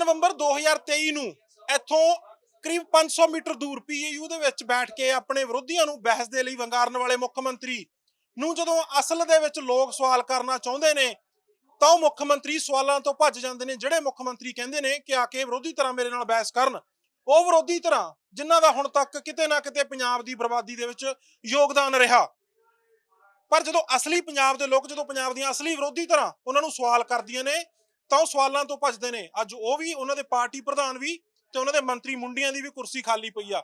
ਨਵੰਬਰ 2023 ਨੂੰ ਇੱਥੋਂ ਕਰੀਬ 500 ਮੀਟਰ ਦੂਰ ਪੀਏਯੂ ਦੇ ਵਿੱਚ ਬੈਠ ਕੇ ਆਪਣੇ ਵਿਰੋਧੀਆਂ ਨੂੰ ਬਹਿਸ ਦੇ ਲਈ ਵੰਗਾਰਨ ਵਾਲੇ ਮੁੱਖ ਮੰਤਰੀ ਨੂੰ ਜਦੋਂ ਅਸਲ ਦੇ ਵਿੱਚ ਲੋਕ ਸਵਾਲ ਕਰਨਾ ਚਾਹੁੰਦੇ ਨੇ, ਤਾਂ ਉਹ ਮੁੱਖ ਮੰਤਰੀ ਸਵਾਲਾਂ ਤੋਂ ਭੱਜ ਜਾਂਦੇ ਨੇ, ਜਿਹੜੇ ਮੁੱਖ ਮੰਤਰੀ ਕਹਿੰਦੇ ਨੇ ਕਿ ਆ ਕੇ ਵਿਰੋਧੀ ਤਰ੍ਹਾਂ ਮੇਰੇ ਨਾਲ ਬਹਿਸ ਕਰਨ। ਉਹ ਵਿਰੋਧੀ ਤਰ੍ਹਾਂ ਜਿਨ੍ਹਾਂ ਦਾ ਹੁਣ ਤੱਕ ਕਿਤੇ ਨਾ ਕਿਤੇ ਪੰਜਾਬ ਦੀ ਬਰਬਾਦੀ ਦੇ ਵਿੱਚ ਯੋਗਦਾਨ ਰਿਹਾ। ਪਰ ਜਦੋਂ ਅਸਲੀ ਪੰਜਾਬ ਦੇ ਲੋਕ, ਜਦੋਂ ਪੰਜਾਬ ਦੀਆਂ ਅਸਲੀ ਵਿਰੋਧੀ ਤਰ੍ਹਾਂ ਉਹਨਾਂ ਨੂੰ ਸਵਾਲ ਕਰਦੀਆਂ ਨੇ ਤਾਂ ਉਹ ਸਵਾਲਾਂ ਤੋਂ ਭੱਜਦੇ ਨੇ। ਅੱਜ ਉਹ ਵੀ, ਉਹਨਾਂ ਦੇ ਪਾਰਟੀ ਪ੍ਰਧਾਨ ਵੀ ਤੇ ਉਹਨਾਂ ਦੇ ਮੰਤਰੀ ਮੁੰਡਿਆਂ ਦੀ ਵੀ ਕੁਰਸੀ ਖਾਲੀ ਪਈ ਆ।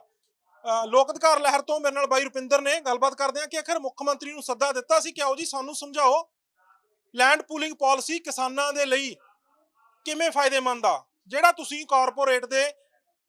ਲੋਕ ਅਧਿਕਾਰ ਲਹਿਰ ਤੋਂ ਮੇਰੇ ਨਾਲ ਬਾਈ ਰੁਪਿੰਦਰ ਨੇ ਗੱਲਬਾਤ ਕਰਦੇ ਆ ਕਿ ਆਖਰ ਮੁੱਖ ਮੰਤਰੀ ਨੂੰ ਸੱਦਾ ਦਿੱਤਾ ਸੀ। ਕਿ ਆਓ ਜੀ ਸਾਨੂੰ ਸਮਝਾਓ ਲੈਂਡ ਪੂਲਿੰਗ ਪਾਲਿਸੀ ਕਿਸਾਨਾਂ ਦੇ ਲਈ ਕਿਵੇਂ ਫਾਇਦੇਮੰਦ ਆ? ਜਿਹੜਾ ਤੁਸੀਂ ਕਾਰਪੋਰੇਟ ਦੇ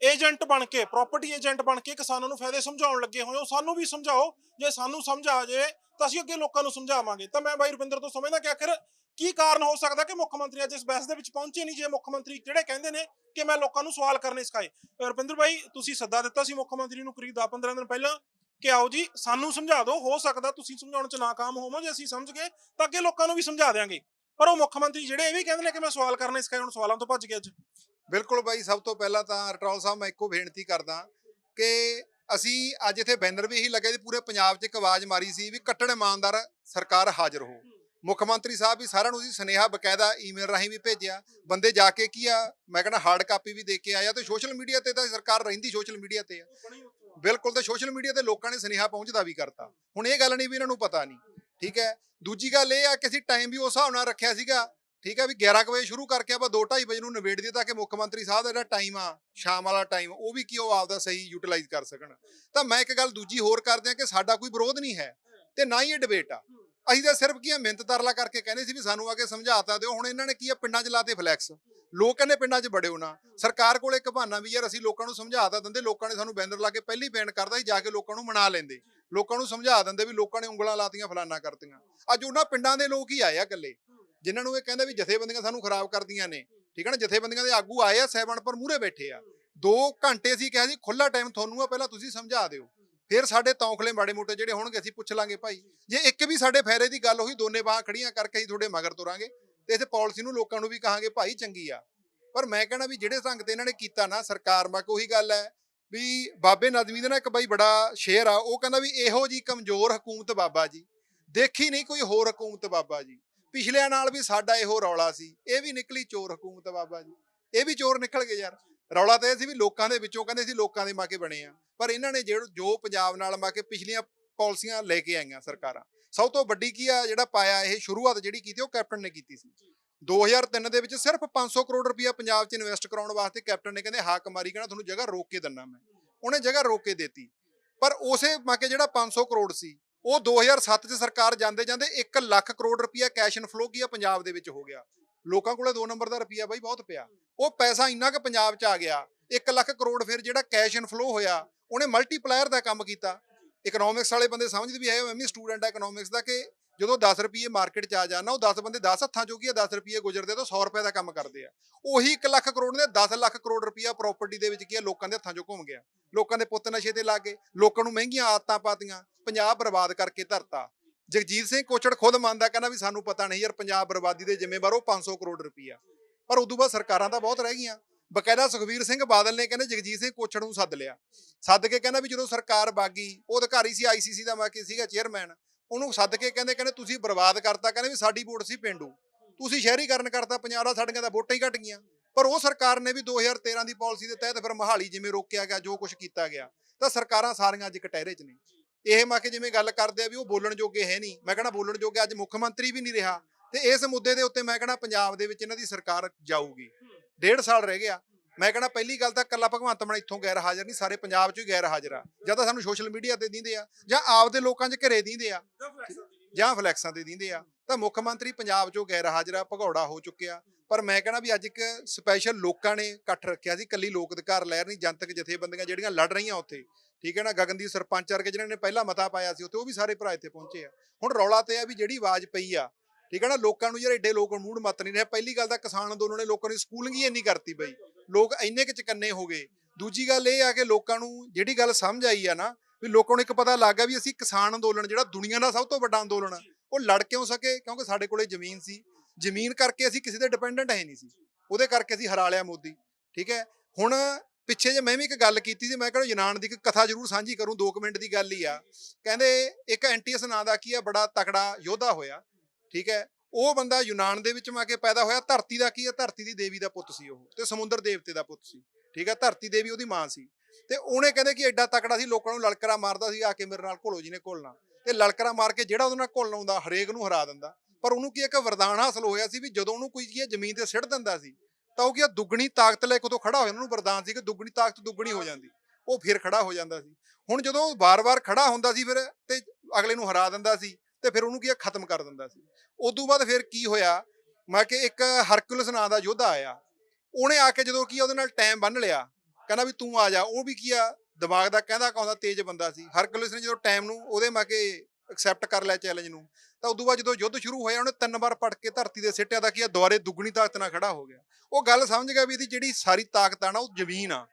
ਏਜੰਟ ਬਣ ਕੇ ਪ੍ਰਾਪਰਟੀ ਏਜੰਟ ਬਣ ਕੇ ਕਿਸਾਨਾਂ ਨੂੰ ਫਾਇਦੇ ਸਮਝਾਉਣ ਲੱਗੇ ਹੋਏ ਹੋ, ਸਾਨੂੰ ਵੀ ਸਮਝਾਓ। ਜੇ ਸਾਨੂੰ ਸਮਝ ਆ ਜੇ, ਤਾਂ ਅਸੀਂ ਅੱਗੇ ਲੋਕਾਂ ਨੂੰ ਸਮਝਾਵਾਂਗੇ। ਤਾਂ ਮੈਂ ਬਾਈ ਰੁਪਿੰਦਰ ਤੋਂ ਸਮਝਦਾ ਕਿ ਆਖਰ ਕੀ ਕਾਰਨ ਹੋ ਸਕਦਾ ਕਿ ਮੁੱਖ ਮੰਤਰੀ ਅੱਜ ਇਸ ਬਹਿਸ ਦੇ ਵਿੱਚ ਪਹੁੰਚੇ ਨਹੀਂ? ਜੇ ਮੁੱਖ ਮੰਤਰੀ ਜਿਹੜੇ ਕਹਿੰਦੇ ਨੇ ਕਿ ਮੈਂ ਲੋਕਾਂ ਨੂੰ ਸਵਾਲ ਕਰਨੇ ਸਿਖਾਏ? ਰੁਪਿੰਦਰ ਭਾਈ, ਤੁਸੀਂ ਸੱਦਾ ਦਿੱਤਾ ਸੀ ਮੁੱਖ ਮੰਤਰੀ ਨੂੰ ਕਰੀਬ 10-15 ਦਿਨ ਪਹਿਲਾਂ ਕਿ ਆਓ ਜੀ, ਸਾਨੂੰ ਸਮਝਾ ਦਿਓ, ਹੋ ਸਕਦਾ ਤੁਸੀਂ ਸਮਝਾਉਣ 'ਚ ਨਾਕਾਮ ਹੋਵੋ, ਜੇ ਅਸੀਂ ਸਮਝ ਗਏ ਤਾਂ ਅੱਗੇ ਲੋਕਾਂ ਨੂੰ ਵੀ ਸਮਝਾ ਦਿਆਂਗੇ। ਪਰ ਉਹ ਮੁੱਖ ਮੰਤਰੀ ਜਿਹੜੇ ਇਹ ਵੀ ਕਹਿੰਦੇ ਨੇ ਕਿ ਮੈਂ ਸਵਾਲ ਕਰਨੇ ਸਿਖਾਏ, ਹੁਣ ਸਵਾਲਾਂ ਤੋਂ ਭੱਜ ਗਏ ਅੱਜ। ਬਿਲਕੁਲ ਬਾਈ ਸਭ ਤੋਂ ਪਹਿਲਾਂ ਤਾਂ ਰਟੌਲ ਸਾਹਿਬ, ਮੈਂ ਇੱਕੋ ਬੇਨਤੀ ਕਰਦਾ ਕਿ ਅਸੀਂ ਅੱਜ ਇੱਥੇ ਬੈਨਰ ਵੀ ਇਹੀ ਲੱਗੇ ਸੀ ਪੂਰੇ ਪੰਜਾਬ 'ਚ ਇੱਕ ਆਵਾਜ਼ ਮਾਰੀ ਸੀ ਵੀ ਕੱਟੜ ਇਮਾਨਦਾਰ ਸਰਕਾਰ ਹਾਜ਼ਰ ਹੋ। ਮੁੱਖ ਮੰਤਰੀ ਸਾਹਿਬ ਵੀ ਸਾਰਿਆਂ ਨੂੰ ਅਸੀਂ ਸੁਨੇਹਾ ਬਕਾਇਦਾ ਈਮੇਲ ਰਾਹੀਂ ਵੀ ਭੇਜਿਆ। ਬੰਦੇ ਜਾ ਕੇ ਕੀ ਆ, ਮੈਂ ਕਹਿੰਦਾ ਹਾਰਡ ਕਾਪੀ ਵੀ ਦੇ ਕੇ ਆਇਆ ਤੇ ਸੋਸ਼ਲ ਮੀਡੀਆ ਤੇ ਤਾਂ ਸਰਕਾਰ ਰਹਿੰਦੀ ਸੋਸ਼ਲ ਮੀਡੀਆ ਤੇ ਆ। ਬਿਲਕੁਲ ਤੇ ਸੋਸ਼ਲ ਮੀਡੀਆ ਤੇ ਲੋਕਾਂ ਨੇ ਸੁਨੇਹਾ ਪਹੁੰਚਦਾ ਵੀ ਕਰਤਾ। ਹੁਣ ਇਹ ਗੱਲ ਨਹੀਂ ਵੀ ਇਹਨਾਂ ਨੂੰ ਪਤਾ ਨਹੀਂ, ਠੀਕ ਹੈ? ਦੂਜੀ ਗੱਲ ਇਹ ਆ ਕਿ ਅਸੀਂ ਟਾਈਮ ਵੀ ਉਸ ਹਿਸਾਬ ਨਾਲ ਰੱਖਿਆ ਸੀਗਾ, ਠੀਕ ਹੈ ਵੀ 11 ਕੁ ਵਜੇ ਸ਼ੁਰੂ ਕਰਕੇ ਆਪਾਂ 2:30 ਵਜੇ ਨੂੰ ਨਿਬੇੜ ਦਿੱਤਾ ਕਿ ਮੁੱਖ ਮੰਤਰੀ ਸਾਹਿਬ ਦਾ ਜਿਹੜਾ ਟਾਈਮ ਆ, ਸ਼ਾਮ ਵਾਲਾ ਟਾਈਮ ਉਹ ਵੀ ਕੀ ਉਹ ਆਪਦਾ ਸਹੀ ਯੂਟਿਲਾਈਜ਼ ਕਰ ਸਕਣ। ਤਾਂ ਮੈਂ ਇੱਕ ਗੱਲ ਦੂਜੀ ਹੋਰ ਕਰਦੇ ਆ ਕਿ ਸਾਡਾ ਕੋਈ ਵਿਰੋਧ ਨਹੀਂ ਹੈ ਤੇ ਨਾ ਹੀ ਇਹ ਡਿਬੇਟ ਆ। ਅਸੀਂ ਤਾਂ ਸਿਰਫ ਕੀ ਆ ਮਿਹਨਤ ਤਰਲਾ ਕਰਕੇ ਕਹਿੰਦੇ ਸੀ ਵੀ ਸਾਨੂੰ ਆ ਕੇ ਸਮਝਾਤਾ ਦਿਓ। ਹੁਣ ਇਹਨਾਂ ਨੇ ਕੀ ਆ, ਪਿੰਡਾਂ 'ਚ ਲਾਤੇ ਫਲੈਕਸ ਲੋਕ ਕਹਿੰਦੇ ਪਿੰਡਾਂ 'ਚ ਬੜਿਓ ਨਾ। ਸਰਕਾਰ ਕੋਲ ਇੱਕ ਬਹਾਨਾ ਵੀ ਯਾਰ ਅਸੀਂ ਲੋਕਾਂ ਨੂੰ ਸਮਝਾਤਾ ਦਿੰਦੇ, ਲੋਕਾਂ ਨੇ ਸਾਨੂੰ ਬੈਨਰ ਲਾ ਕੇ ਪਹਿਲੀ ਬੈਨ ਕਰਦਾ ਸੀ, ਜਾ ਕੇ ਲੋਕਾਂ ਨੂੰ ਮਨਾ ਲੈਂਦੇ। ਲੋਕਾਂ ਨੂੰ ਸਮਝਾ ਦਿੰਦੇ ਵੀ ਲੋਕਾਂ ਨੇ ਉਂਗਲਾਂ ਲਾਤੀਆਂ, ਫਲਾਨਾ ਕਰਤੀਆਂ। ਅੱਜ ਉਹਨਾਂ ਪਿੰਡਾਂ ਦੇ ਲੋਕ ਹੀ ਆਏ ਆ ਇਕੱਲੇ, ਜਿਨ੍ਹਾਂ ਨੂੰ ਇਹ ਕਹਿੰਦੇ ਵੀ ਜਥੇਬੰਦੀਆਂ ਸਾਨੂੰ ਖਰਾਬ ਕਰਦੀਆਂ ਨੇ। ਠੀਕ ਹੈ ਨਾ? ਜਥੇਬੰਦੀਆਂ ਦੇ ਆਗੂ ਆਏ ਆ ਸਹਿਬਣ ਪਰ ਮੂਹਰੇ ਬੈਠੇ ਆ। 2 ਘੰਟੇ ਅਸੀਂ ਕਿਹਾ ਜੀ ਖੁੱਲਾ ਟਾਈਮ ਤੁਹਾਨੂੰ ਆ, ਪਹਿਲਾਂ ਤੁਸੀਂ ਸਮਝਾ ਦਿਓ। ਫਿਰ ਸਾਡੇ ਤੌਂਖਲੇ ਮਾੜੇ ਮੋਟੇ ਜਿਹੜੇ ਹੋਣਗੇ, ਅਸੀਂ ਪੁੱਛ ਲਾਂਗੇ ਭਾਈ। ਜੇ ਇੱਕ ਵੀ ਸਾਡੇ ਫਾਇਦੇ ਦੀ ਗੱਲ ਹੋਈ, ਦੋਨੇ ਬਾਹਾਂ ਖੜੀਆਂ ਕਰਕੇ ਅਸੀਂ ਤੁਹਾਡੇ ਮਗਰ ਤੁਰਾਂਗੇ ਤੇ ਇਸ ਪਾਲਿਸੀ ਨੂੰ ਲੋਕਾਂ ਨੂੰ ਵੀ ਕਹਾਂਗੇ, ਭਾਈ ਚੰਗੀ ਆ। ਪਰ ਮੈਂ ਕਹਿਣਾ ਵੀ ਜਿਹੜੇ ਢੰਗ ਤੇ ਇਹਨਾਂ ਨੇ ਕੀਤਾ ਨਾ, ਸਰਕਾਰ ਮਾ ਉਹੀ ਗੱਲ ਹੈ ਵੀ ਬਾਬੇ ਨਦਵੀ ਦਾ ਨਾ ਇੱਕ ਬਾਈ ਬੜਾ ਸ਼ੇਰ ਆ, ਉਹ ਕਹਿੰਦਾ ਵੀ ਇਹੋ ਜੀ ਕਮਜ਼ੋਰ ਹਕੂਮਤ ਬਾਬਾ ਜੀ। ਦੇਖੀ ਨਹੀਂ ਕੋਈ ਹੋਰ ਹਕੂਮਤ ਬਾਬਾ ਜੀ। ਪਿਛਲਿਆਂ ਨਾਲ ਵੀ ਸਾਡਾ ਇਹੋ ਰੌਲਾ ਸੀ, ਇਹ ਵੀ ਨਿਕਲੀ ਚੋਰ ਹਕੂਮਤ ਬਾਬਾ ਜੀ। ਇਹ ਵੀ ਚੋਰ ਨਿਕਲ ਗਏ ਯਾਰ। ਰੌਲਾ ਤਾਂ ਇਹ ਸੀ ਵੀ ਲੋਕਾਂ ਦੇ ਵਿੱਚੋਂ ਕਹਿੰਦੇ ਸੀ ਲੋਕਾਂ ਦੇ ਮਾਕੇ ਬਣੇ ਆ। ਪਰ ਇਹਨਾਂ ਨੇ ਜਿਹੜਾ ਜੋ ਪੰਜਾਬ ਨਾਲ ਮਾਕੇ ਪਿਛਲੀਆਂ ਪਾਲਿਸੀਆਂ ਲੈ ਕੇ ਆਈਆਂ ਸਰਕਾਰਾਂ। ਸਭ ਤੋਂ ਵੱਡੀ ਕੀ ਆ ਜਿਹੜਾ ਪਾਇਆ ਇਹ ਸ਼ੁਰੂਆਤ ਜਿਹੜੀ ਕੀਤੀ ਉਹ ਕੈਪਟਨ ਨੇ ਕੀਤੀ ਸੀ। 2003 ਦੇ ਵਿੱਚ ਸਿਰਫ 500 ਕਰੋੜ ਰੁਪਇਆ ਪੰਜਾਬ 'ਚ ਇਨਵੈਸਟ ਕਰਾਉਣ ਵਾਸਤੇ ਕੈਪਟਨ ਨੇ ਕਹਿੰਦੇ ਹਾਕ ਮਾਰੀ ਕਹਿੰਦਾ ਤੁਹਾਨੂੰ ਜਗ੍ਹਾ ਰੋਕ ਕੇ ਦਿੰਨਾ ਮੈਂ। ਉਹਨੇ ਜਗ੍ਹਾ ਰੋਕ ਕੇ ਦਿੱਤੀ। ਪਰ ਉਸੇ ਮਾਕੇ ਜਿਹੜਾ 500 ਕਰੋੜ ਸੀ ਉਹ 2007 'ਚ ਸਰਕਾਰ ਜਾਂਦੇ ਜਾਂਦੇ 1 ਲੱਖ ਕਰੋੜ ਰੁਪਇਆ ਕੈਸ਼ ਇਨਫਲੋ ਕੀ ਆ ਪੰਜਾਬ ਦੇ ਵਿੱਚ ਹੋ ਗਿਆ। ਲੋਕਾਂ ਕੋਲੇ 2 ਨੰਬਰ ਦਾ ਰੁਪਇਆ ਬਾਈ ਬਹੁਤ ਪਿਆ। ਉਹ ਪੈਸਾ ਇੰਨਾ ਕਿ ਪੰਜਾਬ 'ਚ ਆ ਗਿਆ 1 ਲੱਖ ਕਰੋੜ ਫਿਰ ਜਿਹੜਾ ਕੈਸ਼ ਇਨਫਲੋ ਹੋਇਆ ਉਹਨੇ ਮਲਟੀਪਲਾਇਰ ਦਾ ਕੰਮ ਕੀਤਾ। ਇਕਨੋਮਿਕਸ ਵਾਲੇ ਬੰਦੇ ਸਮਝਦੇ ਵੀ ਹੈ ਮੈਂ ਵੀ ਸਟੂਡੈਂਟ ਆ ਇਕਨੋਮਿਕਸ ਦਾ ਕਿ ਜਦੋਂ 10 ਰੁਪਏ ਮਾਰਕੀਟ 'ਚ ਆ ਜਾਣਾ ਉਹ 10 ਬੰਦੇ 10 ਹੱਥਾਂ ਚੋਂ ਕੀ ਆ 10 ਰੁਪਏ ਗੁਜ਼ਰਦੇ ਤਾਂ 100 ਰੁਪਏ ਦਾ ਕੰਮ ਕਰਦੇ ਆ। ਉਹੀ 1 ਲੱਖ ਕਰੋੜ ਦੇ 10 ਲੱਖ ਕਰੋੜ ਰੁਪਇਆ ਪ੍ਰਾਪਰਟੀ ਦੇ ਵਿੱਚ ਕੀ ਆ ਲੋਕਾਂ ਦੇ ਹੱਥਾਂ 'ਚੋਂ ਘੁੰਮ ਗਿਆ। ਲੋਕਾਂ ਦੇ ਪੁੱਤ ਨਸ਼ੇ ਤੇ ਲੱਗ ਗਏ ਲੋਕਾਂ ਨੂੰ ਮਹਿੰਗੀਆਂ ਆਦਤਾਂ ਪਾਤੀਆਂ ਪੰਜਾਬ ਬਰਬਾਦ ਕਰਕੇ ਧਰਤਾ। ਜਗਜੀਤ ਸਿੰਘ ਕੋਚੜ ਖੁਦ ਮੰਨਦਾ, ਕਹਿੰਦਾ ਵੀ ਸਾਨੂੰ ਪਤਾ ਨਹੀਂ ਯਾਰ, ਪੰਜਾਬ ਬਰਬਾਦੀ ਦੇ ਜ਼ਿੰਮੇਵਾਰ ਉਹ 500 ਕਰੋੜ ਰੁਪਈਆ। ਪਰ ਉਦੋਂ ਬਾਅਦ ਸਰਕਾਰਾਂ ਤਾਂ ਬਹੁਤ ਰਹਿ ਗਈਆਂ। ਬਕਾਇਦਾ ਸੁਖਵੀਰ ਸਿੰਘ ਬਾਦਲ ਨੇ ਕਹਿੰਦੇ ਜਗਜੀਤ ਸਿੰਘ ਕੋਚੜ ਨੂੰ ਸੱਦ ਲਿਆ। ਸੱਦ ਕੇ ਕਹਿੰਦਾ ਵੀ ਜਦੋਂ ਸਰਕਾਰ ਬਾਗੀ, ਉਹ ਅਧਿਕਾਰੀ ਸੀ ਆਈਸੀਸੀ ਦਾ ਮੈਂ ਕੀ ਸੀਗਾ ਚੇਅਰਮੈਨ ਉਹਨੂੰ ਸੱਦ ਕੇ ਕਹਿੰਦੇ ਕਹਿੰਦੇ ਤੁਸੀਂ ਬਰਬਾਦ ਕਰਤਾ, ਕਹਿੰਦੇ ਵੀ ਸਾਡੀ ਵੋਟ ਸੀ ਪਿੰਡੂ। ਤੁਸੀਂ ਸ਼ਹਿਰੀਕਰਨ ਕਰਤਾ ਪੰਜਾਬ ਦਾ, ਸਾਡੀਆਂ ਤਾਂ ਵੋਟਾਂ ਹੀ ਘਟ ਗਈਆਂ। ਪਰ ਉਹ ਸਰਕਾਰ ਨੇ ਵੀ 2013 ਦੀ ਪਾਲਿਸੀ ਦੇ ਤਹਿਤ ਫਿਰ ਮਹਾਲੀ ਜਿਵੇਂ ਰੋਕਿਆ ਗਿਆ, ਜੋ ਕੁਝ ਕੀਤਾ ਗਿਆ, ਤਾਂ ਸਰਕਾਰਾਂ ਸਾਰੀਆਂ ਅੱਜ ਕਟਹਿਰੇ 'ਚ ਨੇ। ਇਹ ਮਾ ਕੇ ਜਿਵੇਂ ਗੱਲ ਕਰਦੇ ਆ ਵੀ ਉਹ ਬੋਲਣ ਜੋਗੇ ਹੈ ਨਹੀਂ। ਮੈਂ ਕਹਿੰਦਾ ਬੋਲਣ ਜੋਗੇ ਅੱਜ ਮੁੱਖ ਮੰਤਰੀ ਵੀ ਨਹੀਂ ਰਿਹਾ ਤੇ ਇਸ ਮੁੱਦੇ ਦੇ ਉੱਤੇ ਮੈਂ ਕਹਿੰਦਾ ਪੰਜਾਬ ਦੇ ਵਿੱਚ ਇਹਨਾਂ ਦੀ ਸਰਕਾਰ ਜਾਊਗੀ। ਡੇਢ ਸਾਲ ਰਹਿ ਗਿਆ। ਮੈਂ ਕਹਿੰਦਾ ਪਹਿਲੀ ਗੱਲ ਤਾਂ ਕੱਲਾ ਭਗਵੰਤ ਮਾਨ ਇੱਥੋਂ ਗੈਰ ਹਾਜ਼ਰ ਨਹੀਂ ਸਾਰੇ ਪੰਜਾਬ 'ਚ ਹੀ ਗੈਰ ਹਾਜ਼ਰ ਆ। ਜਾਂ ਤਾਂ ਸਾਨੂੰ ਸੋਸ਼ਲ ਮੀਡੀਆ ਤੇ ਦਿੰਦੇ ਆ ਜਾਂ ਆਪਦੇ ਲੋਕਾਂ 'ਚ ਘਰੇ ਦਿੰਦੇ ਆ। ਜਾਂ ਫਲੈਕਸਾਂ ਤੇ ਦਿੰਦੇ ਆ। ਤਾਂ ਮੁੱਖ ਮੰਤਰੀ ਪੰਜਾਬ 'ਚੋਂ ਗੈਰ ਹਾਜ਼ਰ ਆ ਭਗੌੜਾ ਹੋ ਚੁੱਕਿਆ। ਪਰ ਮੈਂ ਕਹਿੰਦਾ ਵੀ ਅੱਜ ਇੱਕ ਸਪੈਸ਼ਲ ਲੋਕਾਂ ਨੇ ਇਕੱਠ ਰੱਖਿਆ ਸੀ ਕੱਲੀ ਲੋਕ ਅਧਿਕਾਰ ਲਹਿਰ ਨਹੀਂ ਜਨਤਕ ਜਥੇਬੰਦੀਆਂ ਜਿਹੜੀਆਂ ਲੜ ਰਹੀਆਂ ਉੱਥੇ। ਠੀਕ ਹੈ ਨਾ, ਗਗਨਦੀਪ ਸਰਪੰਚ ਵਰਗੇ ਜਿਹਨਾਂ ਨੇ ਪਹਿਲਾਂ ਮਤਾ ਪਾਇਆ ਸੀ ਉੱਥੇ, ਉਹ ਵੀ ਸਾਰੇ ਭਰਾ ਇੱਥੇ ਪਹੁੰਚੇ ਆ। ਹੁਣ ਰੌਲਾ ਤੇ ਆ ਵੀ ਜਿਹੜੀ ਆਵਾਜ਼ ਪਈ ਆ, ਠੀਕ ਹੈ ਨਾ, ਲੋਕਾਂ ਨੂੰ ਯਾਰ ਏਡੇ ਲੋਕ ਮੂਡ ਮਤ ਨਹੀਂ ਰਿਹਾ। ਪਹਿਲੀ ਗੱਲ ਤਾਂ ਕਿਸਾਨ ਅੰਦੋਲਨ ਨੇ ਲੋਕਾਂ ਦੀ ਸਕੂਲਿੰਗ ਹੀ ਇੰਨੀ ਕਰਤੀ ਬਈ। ਲੋਕ ਇੰਨੇ ਕਿ ਚਕੰਨੇ ਹੋ ਗਏ। ਦੂਜੀ ਗੱਲ ਇਹ ਆ ਕਿ ਲੋਕਾਂ ਨੂੰ ਜਿਹੜੀ ਗੱਲ ਸਮਝ ਆਈ ਆ ਨਾ, ਵੀ ਲੋਕਾਂ ਨੂੰ ਇੱਕ ਪਤਾ ਲੱਗ ਗਿਆ ਵੀ ਅਸੀਂ ਕਿਸਾਨ ਅੰਦੋਲਨ, ਜਿਹੜਾ ਦੁਨੀਆ ਦਾ ਸਭ ਤੋਂ ਵੱਡਾ ਅੰਦੋਲਨ ਆ, ਉਹ ਲੜ ਕਿਉਂ ਸਕੇ? ਕਿਉਂਕਿ ਸਾਡੇ ਕੋਲੇ ਜ਼ਮੀਨ ਸੀ। ਜ਼ਮੀਨ ਕਰਕੇ ਅਸੀਂ ਕਿਸੇ ਤੇ ਡਿਪੈਂਡੈਂਟ ਹੈ ਨਹੀਂ ਸੀ। ਉਹਦੇ ਕਰਕੇ ਅਸੀਂ ਹਰਾ ਲਿਆ ਮੋਦੀ, ਠੀਕ ਹੈ? ਹੁਣ ਪਿੱਛੇ ਜੇ ਮੈਂ ਵੀ ਇੱਕ ਗੱਲ ਕੀਤੀ ਸੀ, ਮੈਂ ਕਹਿੰਦਾ ਯੂਨਾਨ ਦੀ ਇੱਕ ਕਥਾ ਜ਼ਰੂਰ ਸਾਂਝੀ ਕਰੂੰ 2 ਮਿੰਟ ਦੀ ਗੱਲ ਹੀ ਆ। ਕਹਿੰਦੇ ਇੱਕ ਐਂਟੀਅਸ ਨਾਂ ਦਾ ਕੀ ਆ, ਬੜਾ ਤਕੜਾ ਯੋਧਾ ਹੋਇਆ, ਠੀਕ ਹੈ। ਉਹ ਬੰਦਾ ਯੂਨਾਨ ਦੇ ਵਿੱਚ ਮਾ ਕੇ ਪੈਦਾ ਹੋਇਆ, ਧਰਤੀ ਦਾ ਕੀ ਆ, ਧਰਤੀ ਦੀ ਦੇਵੀ ਦਾ ਪੁੱਤ ਸੀ ਉਹ, ਤੇ ਸਮੁੰਦਰ ਦੇਵਤੇ ਦਾ ਪੁੱਤ ਸੀ, ਠੀਕ ਹੈ। ਧਰਤੀ ਦੇਵੀ ਉਹਦੀ ਮਾਂ ਸੀ। ਤੇ ਉਹਨੇ ਕਹਿੰਦੇ ਕਿ ਐਡਾ ਤਕੜਾ ਸੀ, ਲੋਕਾਂ ਨੂੰ ਲਲਕਰਾ ਮਾਰਦਾ ਸੀ, ਆ ਕੇ ਮੇਰੇ ਨਾਲ ਘੋਲੋ ਜੀ ਨੇ ਘੋਲਣਾ। ਤੇ ਲਲਕਰਾ ਮਾਰ ਕੇ ਜਿਹੜਾ ਉਹਦੇ ਨਾਲ ਘੁਲਣ ਆਉਂਦਾ ਹਰੇਕ ਨੂੰ ਹਰਾ ਦਿੰਦਾ। ਪਰ ਉਹਨੂੰ ਕੀ ਇੱਕ ਵਰਦਾਨ ਹਾਸਲ ਹੋਇਆ ਸੀ ਵੀ ਜਦੋਂ ਉਹਨੂੰ ਕੋਈ ਕੀ ਹੈ ਜ਼ਮੀਨ ਤੇ ਸਿੱਟ ਦਿੰਦਾ ਸੀ ਤਾਂ ਉਹ ਕੀ ਆ ਦੁੱਗਣੀ ਤਾਕਤ ਲੈ ਕੇ ਉਦੋਂ ਖੜਾ ਹੋ ਜਾਂਦਾ ਉਹਨੂੰ ਵਰਦਾਨ ਸੀ ਕਿ ਦੁੱਗਣੀ ਤਾਕਤ ਦੁੱਗਣੀ ਹੋ ਜਾਂਦੀ। ਉਹ ਫਿਰ ਖੜਾ ਹੋ ਜਾਂਦਾ ਸੀ। ਹੁਣ ਜਦੋਂ ਉਹ ਵਾਰ-ਵਾਰ ਖੜਾ ਹੁੰਦਾ ਸੀ ਫਿਰ ਤੇ ਅਗਲੇ ਨੂੰ ਹਰਾ ਦਿੰਦਾ ਸੀ ਤੇ ਫਿਰ ਉਹਨੂੰ ਕੀ ਆ ਖਤਮ ਕਰ ਦਿੰਦਾ ਸੀ। ਉਦੋਂ ਬਾਅਦ ਫਿਰ ਕੀ ਹੋਇਆ ਮੈਂ ਕਿ ਇੱਕ ਹਰਕੁਲਸ ਨਾਂ ਦਾ ਯੋਧਾ ਆਇਆ। ਉਹਨੇ ਆ ਕੇ ਜਦੋਂ ਕੀ ਉਹਦੇ ਨਾਲ ਟਾਈਮ ਬੰਨ ਲਿਆ। ਕਹਿੰਦਾ ਵੀ ਤੂੰ ਆ ਜਾ। ਉਹ ਵੀ ਕੀ ਆ ਦਿਮਾਗ ਦਾ ਕਹਿੰਦਾ ਕਹਾਉਂਦਾ ਤੇਜ਼ ਬੰਦਾ ਸੀ। ਹਰਕੁਲਸ ਨੇ ਜਦੋਂ ਟਾਈਮ ਨੂੰ ਉਹਦੇ ਮਾ ਕੇ ਐਕਸੈਪਟ ਕਰ ਲਿਆ ਚੈਲੰਜ ਨੂੰ। ਤਾਂ ਉਦੋਂ ਬਾਅਦ ਜਦੋਂ ਯੁੱਧ ਸ਼ੁਰੂ ਹੋਇਆ, ਉਹਨੇ ਤਿੰਨ ਵਾਰ ਪੜ ਕੇ ਧਰਤੀ ਦੇ ਸਿੱਟਿਆ ਦਾ ਕੀ ਆ ਦੁਆਰੇ ਦੁੱਗਣੀ ਤਾਕਤ ਨਾਲ ਖੜਾ ਹੋ ਗਿਆ। ਉਹ ਗੱਲ ਸਮਝ ਗਿਆ ਵੀ ਇਹਦੀ ਜਿਹੜੀ ਸਾਰੀ ਤਾਕਤ ਆ ਨਾ, ਉਹ ਜ਼ਮੀਨ ਆ।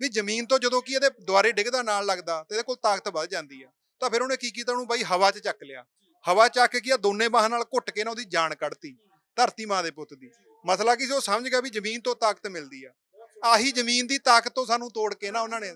ਵੀ ਜ਼ਮੀਨ ਤੋਂ ਜਦੋਂ ਕੀ ਇਹਦੇ ਦੁਆਰੇ ਡਿੱਗਦਾ, ਨਾਲ ਲੱਗਦਾ, ਤੇ ਇਹਦੇ ਕੋਲ ਤਾਕਤ ਵੱਧ ਜਾਂਦੀ ਆ। ਤਾਂ ਫਿਰ ਉਹਨੇ ਕੀ ਕੀਤਾ, ਉਹਨੂੰ ਬਾਈ ਹਵਾ 'ਚ ਚੱਕ ਲਿਆ। ਹਵਾ ਚੱਕ ਕੇ ਕੀ ਆ, ਦੋਨੇ ਬਾਹਾਂ ਨਾਲ ਘੁੱਟ ਕੇ ਨਾ ਉਹਦੀ ਜਾਨ ਕੱਢਤੀ, ਧਰਤੀ ਮਾਂ ਦੇ ਪੁੱਤ ਦੀ। ਮਸਲਾ ਕੀ ਸੀ, ਉਹ ਸਮਝ ਗਿਆ ਵੀ ਜ਼ਮੀਨ ਤੋਂ ਤਾਕਤ ਮਿਲਦੀ ਆ। ਆਹੀ ਜ਼ਮੀਨ ਦੀ ਤਾਕਤ ਤੋਂ ਸਾਨੂੰ ਤੋੜ ਕੇ ਨਾ ਉਹਨਾਂ ਨੇ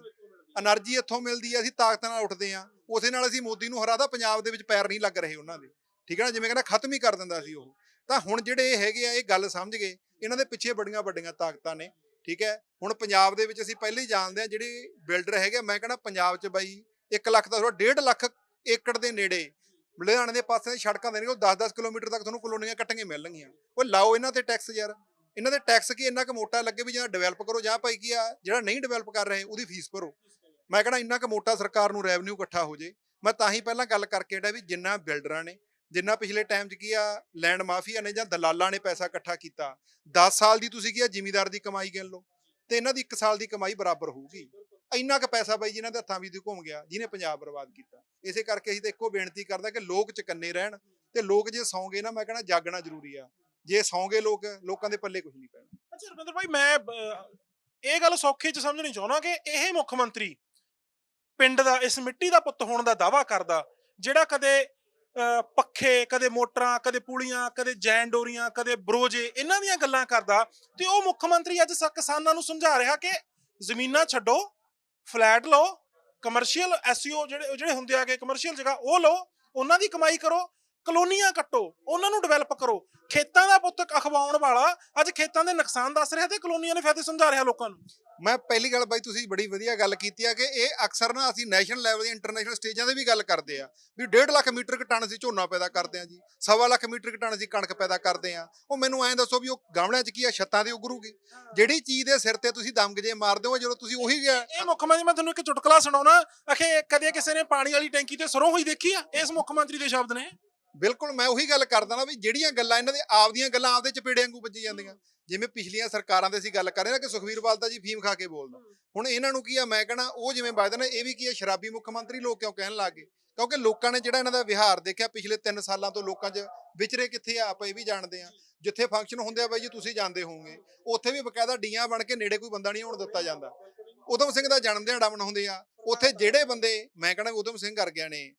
એનર્ਜੀ ਇੱਥੋਂ ਮਿਲਦੀ ਹੈ ਅਸੀਂ ਤਾਕਤ ਨਾਲ ਉੱਠਦੇ ਆ। ਉਸੇ ਨਾਲ ਅਸੀਂ ਮੋਦੀ ਨੂੰ ਹਰਾਦਾ ਪੰਜਾਬ ਦੇ ਵਿੱਚ ਪੈਰ ਨਹੀਂ ਲੱਗ ਰਹੇ ਉਹਨਾਂ ਦੇ। ਠੀਕ ਹੈ ਨਾ? ਜਿਵੇਂ ਕਹਿੰਦਾ, ਖਤਮ ਹੀ ਕਰ ਦਿੰਦਾ ਸੀ ਉਹ। ਤਾਂ ਹੁਣ ਜਿਹੜੇ ਇਹ ਹੈਗੇ ਆ, ਇਹ ਗੱਲ ਸਮਝ ਗਏ। ਇਹਨਾਂ ਦੇ ਪਿੱਛੇ ਬੜੀਆਂ ਵੱਡੀਆਂ ਤਾਕਤਾਂ ਨੇ। ਠੀਕ ਹੈ? ਹੁਣ ਪੰਜਾਬ ਦੇ ਵਿੱਚ ਅਸੀਂ ਪਹਿਲੇ ਹੀ ਜਾਣਦੇ ਆ ਜਿਹੜੇ ਬਿਲਡਰ ਹੈਗੇ ਮੈਂ ਕਹਿੰਦਾ ਪੰਜਾਬ 'ਚ ਬਾਈ 1 ਲੱਖ ਦਾ ਥੋੜਾ 1.5 ਲੱਖ ਏਕੜ ਦੇ ਨੇੜੇ ਲੁਧਿਆਣੇ ਦੇ ਪਾਸੇ ਦੀ ਸੜਕਾਂ ਦੇ ਨੇ ਉਹ 10-10 ਕਿਲੋਮੀਟਰ ਤੱਕ ਤੁਹਾਨੂੰ ਕਲੋਨੀਆਂ ਕੱਟਣਗੇ ਮਿਲਣਗੀਆਂ। ਉਹ ਲਾਓ ਇਹਨਾਂ ਤੇ ਟੈਕਸ ਯਾਰ। ਇਹਨਾਂ ਦੇ ਟੈਕਸ ਕੀ ਇੰਨਾ ਕੁ ਮੋਟਾ ਲੱਗੇ ਵੀ ਜਿਹੜਾ ਡਿਵੈਲਪ ਕਰੋ, ਜਾਂ ਭਾਈ ਕੀ ਆ, ਜਿਹੜਾ ਨਹੀਂ ਡਿਵੈਲਪ ਕਰ ਰਹੇ, ਉਹਦੀ ਫੀਸ ਭਰੋ। ਮੈਂ ਕਹਿੰਦਾ ਇੰਨਾ ਕੁ ਮੋਟਾ ਸਰਕਾਰ ਨੂੰ ਰੈਵਨਿਊ ਇਕੱਠਾ ਹੋ ਜੇ, ਮੈਂ ਤਾਂ ਹੀ ਪਹਿਲਾਂ ਗੱਲ ਕਰਕੇ ਹਟਿਆ ਵੀ ਜਿੰਨਾ ਬਿਲਡਰਾਂ ਨੇ, ਜਿੰਨਾ ਪਿਛਲੇ ਟਾਈਮ 'ਚ ਕੀ ਆ ਲੈਂਡ ਮਾਫੀਆ ਨੇ ਜਾਂ ਦਲਾਲਾਂ ਨੇ ਪੈਸਾ ਇਕੱਠਾ ਕੀਤਾ 10 ਸਾਲ ਦੀ ਤੁਸੀਂ ਕੀ ਆ, ਜ਼ਿਮੀਦਾਰ ਦੀ ਕਮਾਈ ਗਿਣ ਲਓ, ਤੇ ਇਹਨਾਂ ਦੀ 1 ਸਾਲ ਦੀ ਕਮਾਈ ਬਰਾਬਰ ਹੋਊਗੀ। ਇੰਨਾ ਕੁ ਪੈਸਾ ਬਾਈ ਜਿਨ੍ਹਾਂ ਦੇ ਹੱਥਾਂ ਵਿੱਚ ਘੁੰਮ ਗਿਆ, ਜਿਹਨੇ ਪੰਜਾਬ ਬਰਬਾਦ ਕੀਤਾ। ਇਸੇ ਕਰਕੇ ਅਸੀਂ ਤਾਂ ਇੱਕੋ ਬੇਨਤੀ ਕਰਦਾ ਕਿ ਲੋਕ ਚਕੰਨੇ ਰਹਿਣ ਤੇ ਲੋਕ ਜੇ ਸੌਂਗੇ ਨਾ, ਮੈਂ ਕਹਿੰਦਾ ਜਾਗਣਾ ਜ਼ਰੂਰੀ ਆ। ਜੇ ਸੌਂਗੇ ਲੋਕ, ਲੋਕਾਂ ਦੇ ਪੱਲੇ ਕੁਝ ਨਹੀਂ ਪੈਣਾ। ਅੱਛਾ ਰਵਿੰਦਰ ਭਾਈ, ਮੈਂ ਇਹ ਗੱਲ ਸੌਖੀ ਚ ਸਮਝਣੀ ਚਾਹੁੰਦਾ ਕਿ ਇਹ ਮੁੱਖ ਮੰਤਰੀ ਪਿੰਡ ਦਾ, ਇਸ ਮਿੱਟੀ ਦਾ ਪੁੱਤ ਹੋਣ ਦਾ ਦਾਵਾ ਕਰਦਾ, ਜਿਹੜਾ ਕਦੇ ਪੱਖੇ, ਕਦੇ ਮੋਟਰਾਂ, ਕਦੇ ਪੂਲੀਆਂ, ਕਦੇ ਜੈਨ ਡੋਰੀਆਂ, ਕਦੇ ਬਰੋਜੇ, ਇਹਨਾਂ ਦੀਆਂ ਗੱਲਾਂ ਕਰਦਾ ਤੇ ਉਹ ਮੁੱਖ ਮੰਤਰੀ ਅੱਜ ਕਿਸਾਨਾਂ ਨੂੰ ਸਮਝਾ ਰਿਹਾ ਕਿ ਜ਼ਮੀਨਾਂ ਛੱਡੋ, ਫਲੈਟ ਲਓ ਕਮਰਸ਼ੀਅਲ ਐਸਈਓ ਜਿਹੜੇ ਜਿਹੜੇ ਹੁੰਦੇ ਆਗੇ ਕਮਰਸ਼ੀਅਲ ਜਗ੍ਹਾ, ਉਹ ਲਓ, ਉਹਨਾਂ ਦੀ ਕਮਾਈ ਕਰੋ ਕਲੋਨੀਆਂ ਕੱਟੋ ਉਹਨਾਂ ਨੂੰ ਡਿਵੈਲਪ ਕਰੋ। ਖੇਤਾਂ ਦਾ ਪੁੱਤ ਅਖਵਾਉਣ ਵਾਲਾ ਅੱਜ ਖੇਤਾਂ ਦੇ ਨੁਕਸਾਨ ਦੱਸ ਰਿਹਾ ਤੇ ਕਲੋਨੀਆਂ ਦੇ ਫਾਇਦੇ ਸਮਝਾ ਰਿਹਾ ਲੋਕਾਂ ਨੂੰ। ਮੈਂ ਪਹਿਲੀ ਗੱਲ ਬਾਈ ਤੁਸੀਂ ਬੜੀ ਵਧੀਆ ਗੱਲ ਕੀਤੀ ਆ ਕਿ ਇਹ ਅਕਸਰ ਨਾ ਅਸੀਂ ਨੈਸ਼ਨਲ ਲੈਵਲ ਦੀ ਇੰਟਰਨੈਸ਼ਨਲ ਸਟੇਜਾਂ ਤੇ ਵੀ ਗੱਲ ਕਰਦੇ ਆ ਵੀ 1.5 ਲੱਖ ਮੀਟਰ ਟਨ ਅਸੀਂ ਝੋਨਾ ਪੈਦਾ ਕਰਦੇ ਆ ਜੀ ਸਵਾ ਲੱਖ ਮੀਟਰ ਟਨ ਅਸੀਂ ਕਣਕ ਪੈਦਾ ਕਰਦੇ ਆ। ਉਹ ਮੈਨੂੰ ਐਂ ਦੱਸੋ ਵੀ ਉਹ ਗਾਮਲਿਆਂ 'ਚ ਕੀ ਆ ਛੱਤਾਂ ਤੇ ਉਗਰੂਗੀ। ਜਿਹੜੀ ਚੀਜ਼ ਦੇ ਸਿਰ ਤੇ ਤੁਸੀਂ ਦਮਕ ਜੇ ਮਾਰਦੇ ਹੋ ਜਦੋਂ ਤੁਸੀਂ ਉਹੀ ਗਿਆ ਇਹ ਮੁੱਖ ਮੰਤਰੀ ਮੈਂ ਤੁਹਾਨੂੰ ਇੱਕ ਚੁਟਕਲਾ ਸੁਣਾਉਣਾ। ਅਖੇ ਕਦੇ ਕਿਸੇ ਨੇ ਪਾਣੀ ਵਾਲੀ ਟੈਂਕੀ ਤੇ ਸਰੋਂ ਹੋਈ ਦੇਖੀ ਆ? ਇਸ ਮੁੱਖ ਮੰਤਰੀ ਦੇ ਸ਼ਬਦ ਨੇ। ਬਿਲਕੁਲ ਮੈਂ ਉਹੀ ਗੱਲ ਕਰਦਾ ਨਾ ਵੀ ਜਿਹੜੀਆਂ ਗੱਲਾਂ ਇਹਨਾਂ ਦੇ ਆਪਦੀਆਂ ਗੱਲਾਂ ਆਪਦੇ ਚਪੇੜੇ ਵਾਂਗੂ ਵੱਜੀ ਜਾਂਦੀਆਂ। ਜਿਵੇਂ ਪਿਛਲੀਆਂ ਸਰਕਾਰਾਂ ਦੇ ਅਸੀਂ ਗੱਲ ਕਰ ਰਹੇ ਨਾ ਕਿ ਸੁਖਵੀਰ ਬਾਦਲ ਜੀ ਫੀਮ ਖਾ ਕੇ ਬੋਲਦਾ। ਹੁਣ ਇਹਨਾਂ ਨੂੰ ਕੀ ਆ ਮੈਂ ਕਹਣਾ ਉਹ ਜਿਵੇਂ ਵੱਜਦੇ ਨੇ ਇਹ ਵੀ ਕੀ ਆ ਸ਼ਰਾਬੀ ਮੁੱਖ ਮੰਤਰੀ ਲੋਕ ਕਿਉਂ ਕਹਿਣ ਲੱਗ ਗਏ? ਕਿਉਂਕਿ ਲੋਕਾਂ ਨੇ ਜਿਹੜਾ ਇਹਨਾਂ ਦਾ ਵਿਹਾਰ ਦੇਖਿਆ ਪਿਛਲੇ 3 ਸਾਲਾਂ ਤੋਂ ਲੋਕਾਂ 'ਚ ਵਿਚਰੇ ਕਿੱਥੇ ਆ ਆਪਾਂ ਇਹ ਵੀ ਜਾਣਦੇ ਆ। ਜਿੱਥੇ ਫੰਕਸ਼ਨ ਹੁੰਦੇ ਆ ਬਾਈ ਜੀ ਤੁਸੀਂ ਜਾਣਦੇ ਹੋਵੋਗੇ। ਉੱਥੇ ਵੀ ਬਕਾਇਦਾ ਡੀਆਂ ਬਣ ਕੇ ਨੇੜੇ ਕੋਈ ਬੰਦਾ ਨਹੀਂ ਆਉਣ ਦਿੱਤਾ ਜਾਂਦਾ। ਉਦਮ ਸਿੰਘ ਦਾ ਜਨਮ ਦਿਹਾੜਾ ਮਨਾਉਂਦੇ ਆ। ਉੱਥੇ ਜਿਹੜੇ ਬੰਦੇ ਮੈਂ ਕਹਿੰਦਾ ਉਦਮ ਸਿੰਘ ਕਰ ਗਿਆ ਨੇ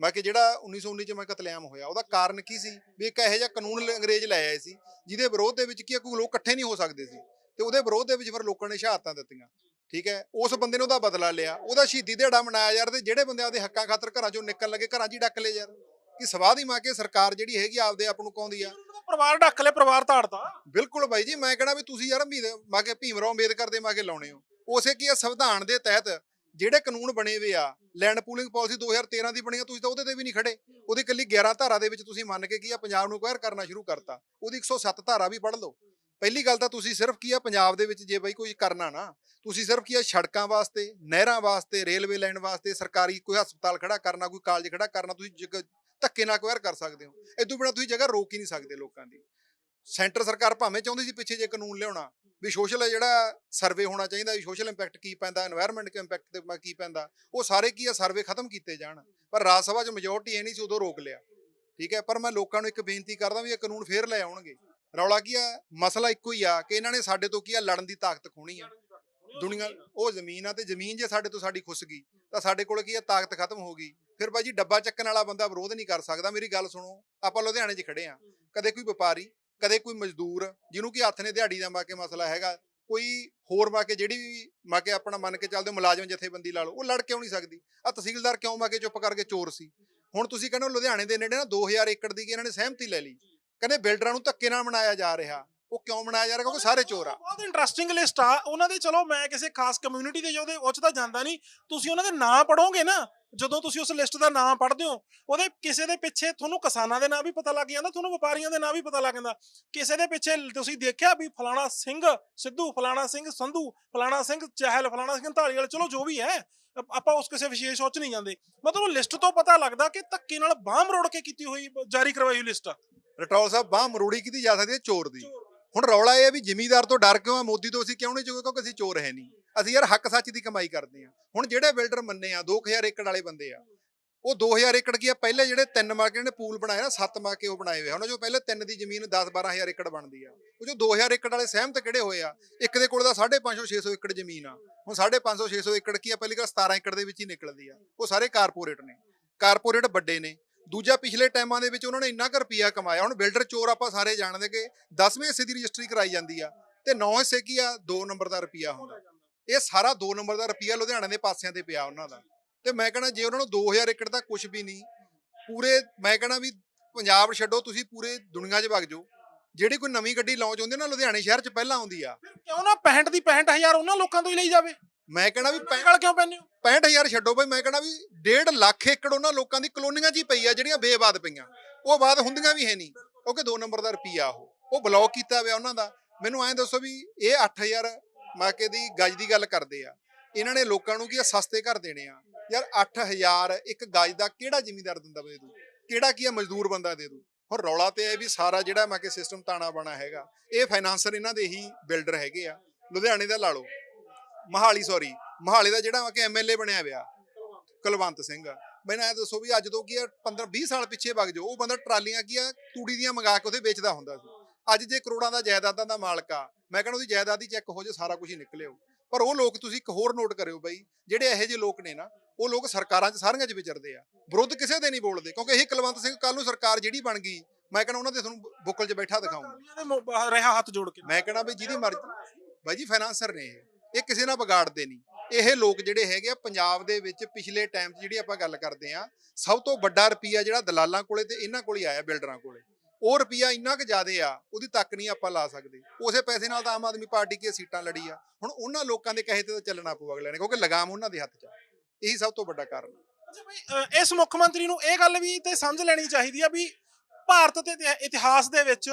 ਮੈਂ ਕਿ ਜਿਹੜਾ 1919 ਚ ਮੈਂ ਕਤਲੇਆਮ ਹੋਇਆ ਉਹਦਾ ਕਾਰਨ ਕੀ ਸੀ? ਵੀ ਇੱਕ ਇਹੋ ਜਿਹਾ ਕਾਨੂੰਨ ਅੰਗਰੇਜ਼ ਲੈ ਆਏ ਸੀ ਜਿਹਦੇ ਵਿਰੋਧ ਦੇ ਵਿੱਚ ਕੀ ਕੋਈ ਲੋਕ ਇਕੱਠੇ ਨਹੀਂ ਹੋ ਸਕਦੇ ਸੀ। ਤੇ ਉਹਦੇ ਵਿਰੋਧ ਦੇ ਵਿੱਚ ਫਿਰ ਲੋਕਾਂ ਨੇ ਸ਼ਹਾਦਤਾਂ ਦਿੱਤੀਆਂ ਠੀਕ ਹੈ? ਉਸ ਬੰਦੇ ਨੇ ਉਹਦਾ ਬਦਲਾ ਲਿਆ ਉਹਦਾ ਸ਼ਹੀਦੀ ਦਿਹਾੜਾ ਮਨਾਇਆ ਯਾਰ ਤੇ ਜਿਹੜੇ ਬੰਦੇ ਆਪਦੇ ਹੱਕਾਂ ਖਾਤਰ ਘਰਾਂ ਚੋਂ ਨਿਕਲਣ ਲੱਗੇ ਘਰਾਂ 'ਚ ਹੀ ਡੱਕ ਲਏ ਯਾਰ। ਕਿ ਸਵਾਦ ਹੀ ਮਾਂ ਕੇ ਸਰਕਾਰ ਜਿਹੜੀ ਹੈਗੀ ਆਪਦੇ ਆਪ ਨੂੰ ਕਹਾਉਂਦੀ ਆ। ਪਰਿਵਾਰ ਢੱਕ ਲੈ ਪਰਿਵਾਰ ਤਾੜਦਾ ਬਿਲਕੁਲ ਬਾਈ ਜੀ ਮੈਂ ਕਹਿਣਾ ਵੀ ਤੁਸੀਂ ਯਾਰ ਮਾ ਕੇ ਭੀਮ ਰਾਓ ਅੰਬੇਦਕਰ ਦੇ ਮਾ ਕੇ ਲਾਉਣੇ ਹੋ। ਉਸੇ ਕੀ ਸੰਵਿਧਾਨ ਦੇ ਤਹਿਤ ਜਿਹੜੇ ਕਾਨੂੰਨ ਬਣੇ ਹੋਏ ਆ ਲੈਂਡ ਪੂਲਿੰਗ ਪਾਲਿਸੀ 2013 ਦੀ ਬਣੀ ਆ, ਤੁਸੀਂ ਤਾਂ ਉਹਦੇ ਤੇ ਵੀ ਨਹੀਂ ਖੜੇ। ਉਹਦੀ ਇਕੱਲੀ 11 ਧਾਰਾ ਦੇ ਵਿੱਚ ਤੁਸੀਂ ਮੰਨ ਕੇ ਕੀ ਆ, ਪੰਜਾਬ ਨੂੰ ਅਕਵਾਇਰ ਕਰਨਾ ਸ਼ੁਰੂ ਕਰਤਾ। ਉਹਦੀ 107 ਧਾਰਾ ਵੀ ਪੜ੍ਹ ਲਓ। ਪਹਿਲੀ ਗੱਲ ਤਾਂ ਤੁਸੀਂ ਸਿਰਫ ਕੀ ਆ, ਪੰਜਾਬ ਦੇ ਵਿੱਚ ਜੇ ਬਈ ਕੋਈ ਕਰਨਾ ਨਾ, ਤੁਸੀਂ ਸਿਰਫ ਕੀ ਆ, ਸੜਕਾਂ ਵਾਸਤੇ, ਨਹਿਰਾਂ ਵਾਸਤੇ, ਰੇਲਵੇ ਲਾਈਨ ਵਾਸਤੇ, ਸਰਕਾਰੀ ਕੋਈ ਹਸਪਤਾਲ ਖੜਾ ਕਰਨਾ, ਕੋਈ ਕਾਲਜ ਖੜਾ ਕਰਨਾ, ਤੁਸੀਂ ਜਗ- ਧੱਕੇ ਨਾਲ ਅਕਵਾਇਰ ਕਰ ਸਕਦੇ ਹੋ। ਇਦੋਂ ਬਿਨਾਂ ਤੁਸੀਂ ਜਗ੍ਹਾ ਰੋਕ ਹੀ ਨਹੀਂ ਸਕਦੇ ਲੋਕਾਂ ਦੀ। ਸੈਂਟਰ ਸਰਕਾਰ ਭਾਵੇਂ ਚਾਹੁੰਦੀ ਸੀ ਪਿੱਛੇ ਜੇ ਕਾਨੂੰਨ ਲਿਆਉਣਾ, ਵੀ ਸੋਸ਼ਲ ਜਿਹੜਾ ਸਰਵੇ ਹੋਣਾ ਚਾਹੀਦਾ ਵੀ ਸੋਸ਼ਲ ਇੰਪੈਕਟ ਕੀ ਪੈਂਦਾ এনवायरमेंट ਕੇ ਇੰਪੈਕਟ ਤੇ ਕੀ ਪੈਂਦਾ, ਉਹ ਸਾਰੇ ਕੀ ਆ ਸਰਵੇ ਖਤਮ ਕੀਤੇ ਜਾਣ, ਪਰ ਰਾਜ ਸਭਾ 'ਚ ਮੈਜੋਰਟੀ ਇਹ ਨਹੀਂ ਸੀ ਉਦੋਂ ਰੋਕ ਲਿਆ। ਠੀਕ ਹੈ, ਪਰ ਮੈਂ ਲੋਕਾਂ ਨੂੰ ਇੱਕ ਬੇਨਤੀ ਕਰਦਾ ਵੀ ਇਹ ਕਾਨੂੰਨ ਫੇਰ ਲੈ ਆਉਣਗੇ। ਰੌਲਾ ਕੀ ਆ? ਮਸਲਾ ਇੱਕੋ ਹੀ ਆ ਕਿ ਇਹਨਾਂ ਨੇ ਸਾਡੇ ਤੋਂ ਕੀ ਆ, ਲੜਨ ਦੀ ਤਾਕਤ ਖੋਣੀ ਆ। ਦੁਨੀਆ, ਉਹ ਜ਼ਮੀਨ ਆ ਤੇ ਜ਼ਮੀਨ ਜੇ ਸਾਡੇ ਤੋਂ ਸਾਡੀ ਖੁੱਸ ਗਈ, ਤਾਂ ਸਾਡੇ ਕੋਲ ਕੀ ਆ, ਤਾਕਤ ਖਤਮ ਹੋ ਗਈ। ਫਿਰ ਬਾਜੀ ਡੱਬਾ ਚੱਕਣ ਵਾਲਾ ਬੰਦਾ ਵਿਰੋਧ ਨਹੀਂ ਕਰ ਸਕਦਾ, ਮੇਰੀ ਗੱਲ ਸੁਣੋ, ਆਪਾਂ ਲੁਧਿਆਣੇ 'ਚ ਖੜੇ ਆ ਕਦੇ ਕੋਈ ਵਪਾਰੀ ਕਦੇ ਕੋਈ ਮਜ਼ਦੂਰ ਜਿਹਨੂੰ ਕਿ ਹੱਥ ਨੇ ਦਿਹਾੜੀ ਦਾ ਮਾ ਕੇ ਮਸਲਾ ਹੈਗਾ, ਕੋਈ ਹੋਰ ਮਾ ਕੇ ਜਿਹੜੀ ਵੀ ਮਾ ਕੇ ਆਪਣਾ ਮੰਨ ਕੇ ਚੱਲਦੇ ਹੋ, ਮੁਲਾਜ਼ਮ ਜਥੇਬੰਦੀ ਲਾ ਲਓ, ਉਹ ਲੜ ਕਿਉਂ ਨਹੀਂ ਸਕਦੀ? ਆ ਤਹਿਸੀਲਦਾਰ ਕਿਉਂ ਮਾ ਕੇ ਚੁੱਪ ਕਰਕੇ ਚੋਰ ਸੀ? ਹੁਣ ਤੁਸੀਂ ਕਹਿੰਦੇ ਹੋ ਲੁਧਿਆਣੇ ਦੇ ਨੇੜੇ ਨਾ 2000 ਏਕੜ ਦੀ ਕਿ ਇਹਨਾਂ ਨੇ ਸਹਿਮਤੀ ਲੈ ਲਈ। ਕਹਿੰਦੇ ਬਿਲਡਰਾਂ ਨੂੰ ਧੱਕੇ ਨਾਲ ਬਣਾਇਆ ਜਾ ਰਿਹਾ। ਉਹ ਕਿਉਂ ਬਣਾਇਆ ਜਾ ਰਿਹਾ? ਕਿਉਂਕਿ ਸਾਰੇ ਚੋਰ ਆ। ਬਹੁਤ ਇੰਟਰਸਟਿੰਗ ਲਿਸਟ ਆ। ਉਹਨਾਂ ਦੇ ਚਲੋ ਮੈਂ ਕਿਸੇ ਖਾਸ ਕਮਿਊਨਿਟੀ ਦੇ ਉਹਦੇ ਉੱਚ ਤਾਂ ਜਾਂਦਾ ਨਹੀਂ। ਤੁਸੀਂ ਉਹਨਾਂ ਦੇ ਨਾਂ ਪੜੋਗੇ ਨਾ ਜਦੋਂ ਤੁਸੀਂ ਉਸ ਲਿਸਟ ਦਾ ਨਾਮ ਪੜ੍ਹਦੇ ਹੋ ਉਹਦੇ ਕਿਸੇ ਦੇ ਪਿੱਛੇ ਤੁਹਾਨੂੰ ਕਿਸਾਨਾਂ ਦੇ ਨਾਂ ਵੀ ਪਤਾ ਲੱਗ ਜਾਂਦਾ ਤੁਹਾਨੂੰ ਵਪਾਰੀਆਂ ਦੇ ਨਾਂ ਵੀ ਪਤਾ ਲੱਗ ਜਾਂਦਾ। ਕਿਸੇ ਦੇ ਪਿੱਛੇ ਤੁਸੀਂ ਦੇਖਿਆ ਵੀ ਫਲਾਣਾ ਸਿੰਘ ਸਿੱਧੂ ਫਲਾਣਾ ਸਿੰਘ ਸੰਧੂ ਫਲਾਣਾ ਸਿੰਘ ਚਹਿਲ ਫਲਾਣਾ ਸਿੰਘ ਢਾਲੀਵਾਲ ਚਲੋ ਜੋ ਵੀ ਹੈ ਆਪਾਂ ਉਸ ਕਿਸੇ ਵਿਸ਼ੇਸ਼ ਉੱਚ ਨਹੀਂ ਜਾਂਦੇ। ਮਤਲਬ ਲਿਸਟ ਤੋਂ ਪਤਾ ਲੱਗਦਾ ਕਿ ਧੱਕੇ ਨਾਲ ਬਾਹ ਮਰੋੜ ਕੇ ਕੀਤੀ ਹੋਈ ਜਾਰੀ ਕਰਵਾਈ ਹੋਈ ਲਿਸਟ ਆ। ਰਟੌਲ ਸਾਹਿਬ ਬਾਹ ਮਰੋੜੀ ਕੀਤੀ ਜਾ ਸਕਦੀ ਹੈ ਚੋਰ ਦੀ। ਹੁਣ ਰੌਲਾ ਇਹ ਹੈ ਵੀ ਜ਼ਿਮੀਦਾਰ ਤੋਂ ਡਰ ਕਿਉਂ ਆ? ਮੋਦੀ ਤੋਂ ਅਸੀਂ ਕਿਉਂ ਨਹੀਂ ਚੁੱਕੇ? ਕਿਉਂਕਿ ਅਸੀਂ ਚੋਰ ਹੈ ਨਹੀਂ। ਅਸੀਂ ਯਾਰ ਹੱਕ ਸੱਚ ਦੀ ਕਮਾਈ ਕਰਦੇ ਆ ਹੁਣ ਜਿਹੜੇ ਬਿਲਡਰ ਮੰਨੇ ਆ 2000 ਏਕੜ ਵਾਲੇ ਬੰਦੇ ਆ, ਉਹ 2000 ਏਕੜ ਕੀ ਆ? ਪਹਿਲੇ ਜਿਹੜੇ ਤਿੰਨ ਮਾਰਕੇ ਨੇ ਪੂਲ ਬਣਾਏ ਨਾ, ਸੱਤ ਮਾਰਕੇ ਉਹ ਬਣਾਏ ਹੋਏ ਆ। ਉਹਨਾਂ ਜੋ ਪਹਿਲੇ ਤਿੰਨ ਦੀ ਜ਼ਮੀਨ 10 12000 ਏਕੜ ਬਣਦੀ ਆ, ਉਹ ਜੋ 2000 ਏਕੜ ਵਾਲੇ ਸਹਿਮਤ ਕਿਹੜੇ ਹੋਏ ਆ? ਇੱਕ ਦੇ ਕੋਲ ਦਾ 550 600 ਏਕੜ ਜ਼ਮੀਨ ਆ। ਹੁਣ 550 600 ਏਕੜ ਕੀ ਆ? ਪਹਿਲੀ ਗੱਲ 17 ਏਕੜ ਦੇ ਵਿੱਚ ਹੀ ਨਿਕਲਦੀ ਆ। ਉਹ ਸਾਰੇ ਕਾਰਪੋਰੇਟ ਨੇ। ਕਾਰਪੋਰੇਟ ਵੱਡੇ ਨੇ। ਦੂਜਾ ਪਿਛਲੇ ਟਾਈਮਾਂ ਦੇ ਵਿੱਚ ਉਹਨਾਂ ਨੇ ਇੰਨਾ ਕੁ ਰੁਪਈਆ ਕਮਾਇਆ। ਹੁਣ ਬਿਲਡਰ ਚੋਰ ਆਪਾਂ ਸਾਰੇ ਜਾਣਦੇ ਕਿ 10ਵੇਂ ਹਿੱਸੇ ਦੀ ਰਜਿਸਟਰੀ ਕਰਾਈ ਜਾਂਦੀ ਆ ਤੇ 9 ਹਿੱਸੇ ਕੀ ਆ? 2 ਨੰਬਰ ਦਾ ਰੁਪਈਆ ਹੁੰਦਾ। ਇਹ ਸਾਰਾ 2 ਨੰਬਰ ਦਾ ਰੁਪਈਆ ਲੁਧਿਆਣੇ ਦੇ ਪਾਸਿਆਂ ਤੇ ਪਿਆ ਉਹਨਾਂ ਦਾ। ਤੇ ਮੈਂ ਕਹਿੰਦਾ ਜੇ ਉਹਨਾਂ ਨੂੰ 2000 ਏਕੜ ਦਾ ਕੁਝ ਵੀ ਨਹੀਂ, ਪੂਰੇ ਮੈਂ ਕਹਿੰਦਾ ਵੀ ਪੰਜਾਬ ਛੱਡੋ, ਤੁਸੀਂ ਪੂਰੇ ਦੁਨੀਆ 'ਚ ਵਗ ਜਾਓ। ਜਿਹੜੀ ਕੋਈ ਨਵੀਂ ਗੱਡੀ ਲਾਂਚ ਹੁੰਦੀ ਨਾ ਲੁਧਿਆਣੇ ਸ਼ਹਿਰ 'ਚ ਪਹਿਲਾਂ ਆਉਂਦੀ ਆ। ਕਿਉਂ ਨਾ 65 ਦੀ 65000 ਉਹਨਾਂ ਲੋਕਾਂ ਤੋਂ ਹੀ ਲਈ ਜਾਵੇ? ਮੈਂ ਕਹਿੰਦਾ ਵੀ ਪੈ- ਗੱਲ ਕਿਉਂ ਪੈਂਦੇ ਹੋ? 65000 ਛੱਡੋ ਬਈ ਮੈਂ ਕਹਿੰਦਾ ਵੀ 1.5 ਲੱਖ ਏਕੜ ਉਹਨਾਂ ਲੋਕਾਂ ਦੀ ਕਲੋਨੀਆਂ 'ਚ ਹੀ ਪਈ ਆ ਜਿਹੜੀਆਂ ਬੇਬਾਦ ਪਈਆਂ। ਉਹ ਆਬਾਦ ਹੁੰਦੀਆਂ ਵੀ ਹੈ ਨਹੀਂ ਕਿਉਂਕਿ 2 ਨੰਬਰ ਦਾ ਰੁਪਈਆ ਉਹ ਉਹ ਬਲੌਕ ਕੀਤਾ ਹੋਇਆ ਉਹਨਾਂ ਦਾ। ਮੈਨੂੰ ਐਂ ਦੱਸੋ ਵੀ ਇਹ 8000 ਮਾਕੇ ਦੀ ਗਜ ਦੀ ਗੱਲ ਕਰਦੇ ਆ। ਇਹਨਾਂ ਨੇ ਲੋਕਾਂ ਨੂੰ ਕੀ ਆ ਸਸਤੇ ਘਰ ਦੇਣੇ ਆ। ਯਾਰ 8000 ਇੱਕ ਗਜ ਦਾ ਕਿਹੜਾ ਜ਼ਿਮੀਂਦਾਰ ਦਿੰਦਾ ਦੇ ਦੂ? ਕਿਹੜਾ ਕੀ ਆ ਮਜ਼ਦੂਰ ਬੰਦਾ ਦੇ ਦੂ? ਹੁਣ ਰੌਲਾ ਤੇ ਇਹ ਵੀ ਸਾਰਾ ਜਿਹੜਾ ਮਾਕੇ ਸਿਸਟਮ ਤਾਣਾ ਬਣਾ ਹੈਗਾ। ਇਹ ਫਾਈਨਾਂਸਰ ਇਹਨਾਂ ਦੇ ਹੀ ਬਿਲਡਰ ਹੈਗੇ ਆ। ਲੁਧਿਆਣੇ ਦਾ ਲਾ ਲਓ। ਮਹਾਲੀ ਸੌਰੀ ਮਹਾਲੀ ਦਾ ਜਿਹੜਾ ਕਿ ਐਮਐਲਏ ਬਣਿਆ ਹੋਇਆ ਕੁਲਵੰਤ ਸਿੰਘ। ਮੈਨੂੰ ਐ ਦੱਸੋ ਵੀ ਅੱਜ ਤੋਂ ਕੀ ਆ 15 20 ਸਾਲ ਪਿੱਛੇ ਵਗ ਜਾਓ ਉਹ ਬੰਦਾ ਟਰਾਲੀਆਂ ਕੀ ਆ ਤੂੜੀ ਦੀਆਂ ਮੰਗਾ ਕੇ ਉਹਦੇ ਵੇਚਦਾ ਹੁੰਦਾ ਸੀ। ਅੱਜ ਜੇ ਕਰੋੜਾਂ ਦਾ ਜਾਇਦਾਦਾਂ ਦਾ ਮਾਲਕ ਆ ਮੈਂ ਕਹਿੰਦਾ ਉਹਦੀ ਜਾਇਦਾਦ ਹੀ ਚੈੱਕ ਹੋ ਜੇ ਸਾਰਾ ਕੁਝ ਹੀ ਨਿਕਲਿਓ ਪਰ ਉਹ ਲੋਕ ਤੁਸੀਂ ਇੱਕ ਹੋਰ ਨੋਟ ਕਰਿਓ ਬਈ ਜਿਹੜੇ ਇਹੋ ਜਿਹੇ ਲੋਕ ਨੇ ਨਾ ਉਹ ਲੋਕ ਸਰਕਾਰਾਂ 'ਚ ਸਾਰੀਆਂ 'ਚ ਵਿਚਰਦੇ ਆ। ਵਿਰੁੱਧ ਕਿਸੇ ਦੇ ਨਹੀਂ ਬੋਲਦੇ ਕਿਉਂਕਿ ਇਹ ਕੁਲਵੰਤ ਸਿੰਘ ਕੱਲ ਨੂੰ ਸਰਕਾਰ ਜਿਹੜੀ ਬਣ ਗਈ ਮੈਂ ਕਹਿੰਦਾ ਉਹਨਾਂ ਦੇ ਤੁਹਾਨੂੰ ਬੁੱਕਲ 'ਚ ਬੈਠਾ ਦਿਖਾਉਂਗਾ। ਦੇ ਰਿਹਾ ਹੱਥ ਜੋੜ ਕੇ। ਮੈਂ ਕਹਿੰਦਾ ਵੀ ਜਿਹਦੀ ਮਰਜ਼ੀ ਬਾਈ ਜੀ ਫਾਈਨਾਂਸਰ ਨੇ ਇਹ ਕਿਸੇ ਨਾਲ ਵਿਗਾੜਦੇ ਨਹੀਂ। ਇਹ ਲੋਕ ਜਿਹੜੇ ਹੈਗੇ ਆ, ਪੰਜਾਬ ਦੇ ਵਿੱਚ ਪਿਛਲੇ ਟਾਈਮ 'ਚ ਜਿਹੜੀ ਆਪਾਂ ਗੱਲ ਕਰਦੇ ਆ ਸਭ ਤੋਂ ਵੱਡਾ ਰੁਪਈਆ ਜਿਹੜਾ ਦਲਾਲਾਂ ਕੋਲੇ ਤੇ ਇਹਨਾਂ ਕੋਲੇ ਆਇਆ, ਬਿਲਡਰਾਂ ਕੋਲੇ। ਉਹ ਰੁਪਈਆ ਇੰਨਾ ਕੁ ਜ਼ਿਆਦਾ ਆ, ਉਹਦੀ ਤੱਕ ਨਹੀਂ ਆਪਾਂ ਲਾ ਸਕਦੇ। ਉਸੇ ਪੈਸੇ ਨਾਲ ਤਾਂ ਆਮ ਆਦਮੀ ਪਾਰਟੀ ਕੀ ਸੀਟਾਂ ਲੜੀ ਆ। ਹੁਣ ਉਹਨਾਂ ਲੋਕਾਂ ਦੇ ਕਹੇ ਤੇ ਤਾਂ ਚੱਲਣਾ ਪਊ ਅਗਲੇ ਨੇ, ਕਿਉਂਕਿ ਲਗਾਮ ਉਹਨਾਂ ਦੇ ਹੱਥ 'ਚ ਆ। ਇਹੀ ਸਭ ਤੋਂ ਵੱਡਾ ਕਾਰਨ ਅੱਛਾ ਭਾਈ ਇਸ ਮੁੱਖ ਮੰਤਰੀ ਨੂੰ ਇਹ ਗੱਲ ਵੀ ਤੇ ਸਮਝ ਲੈਣੀ ਚਾਹੀਦੀ ਆ ਵੀ ਭਾਰਤ ਦੇ ਇਤਿਹਾਸ ਦੇ ਵਿੱਚ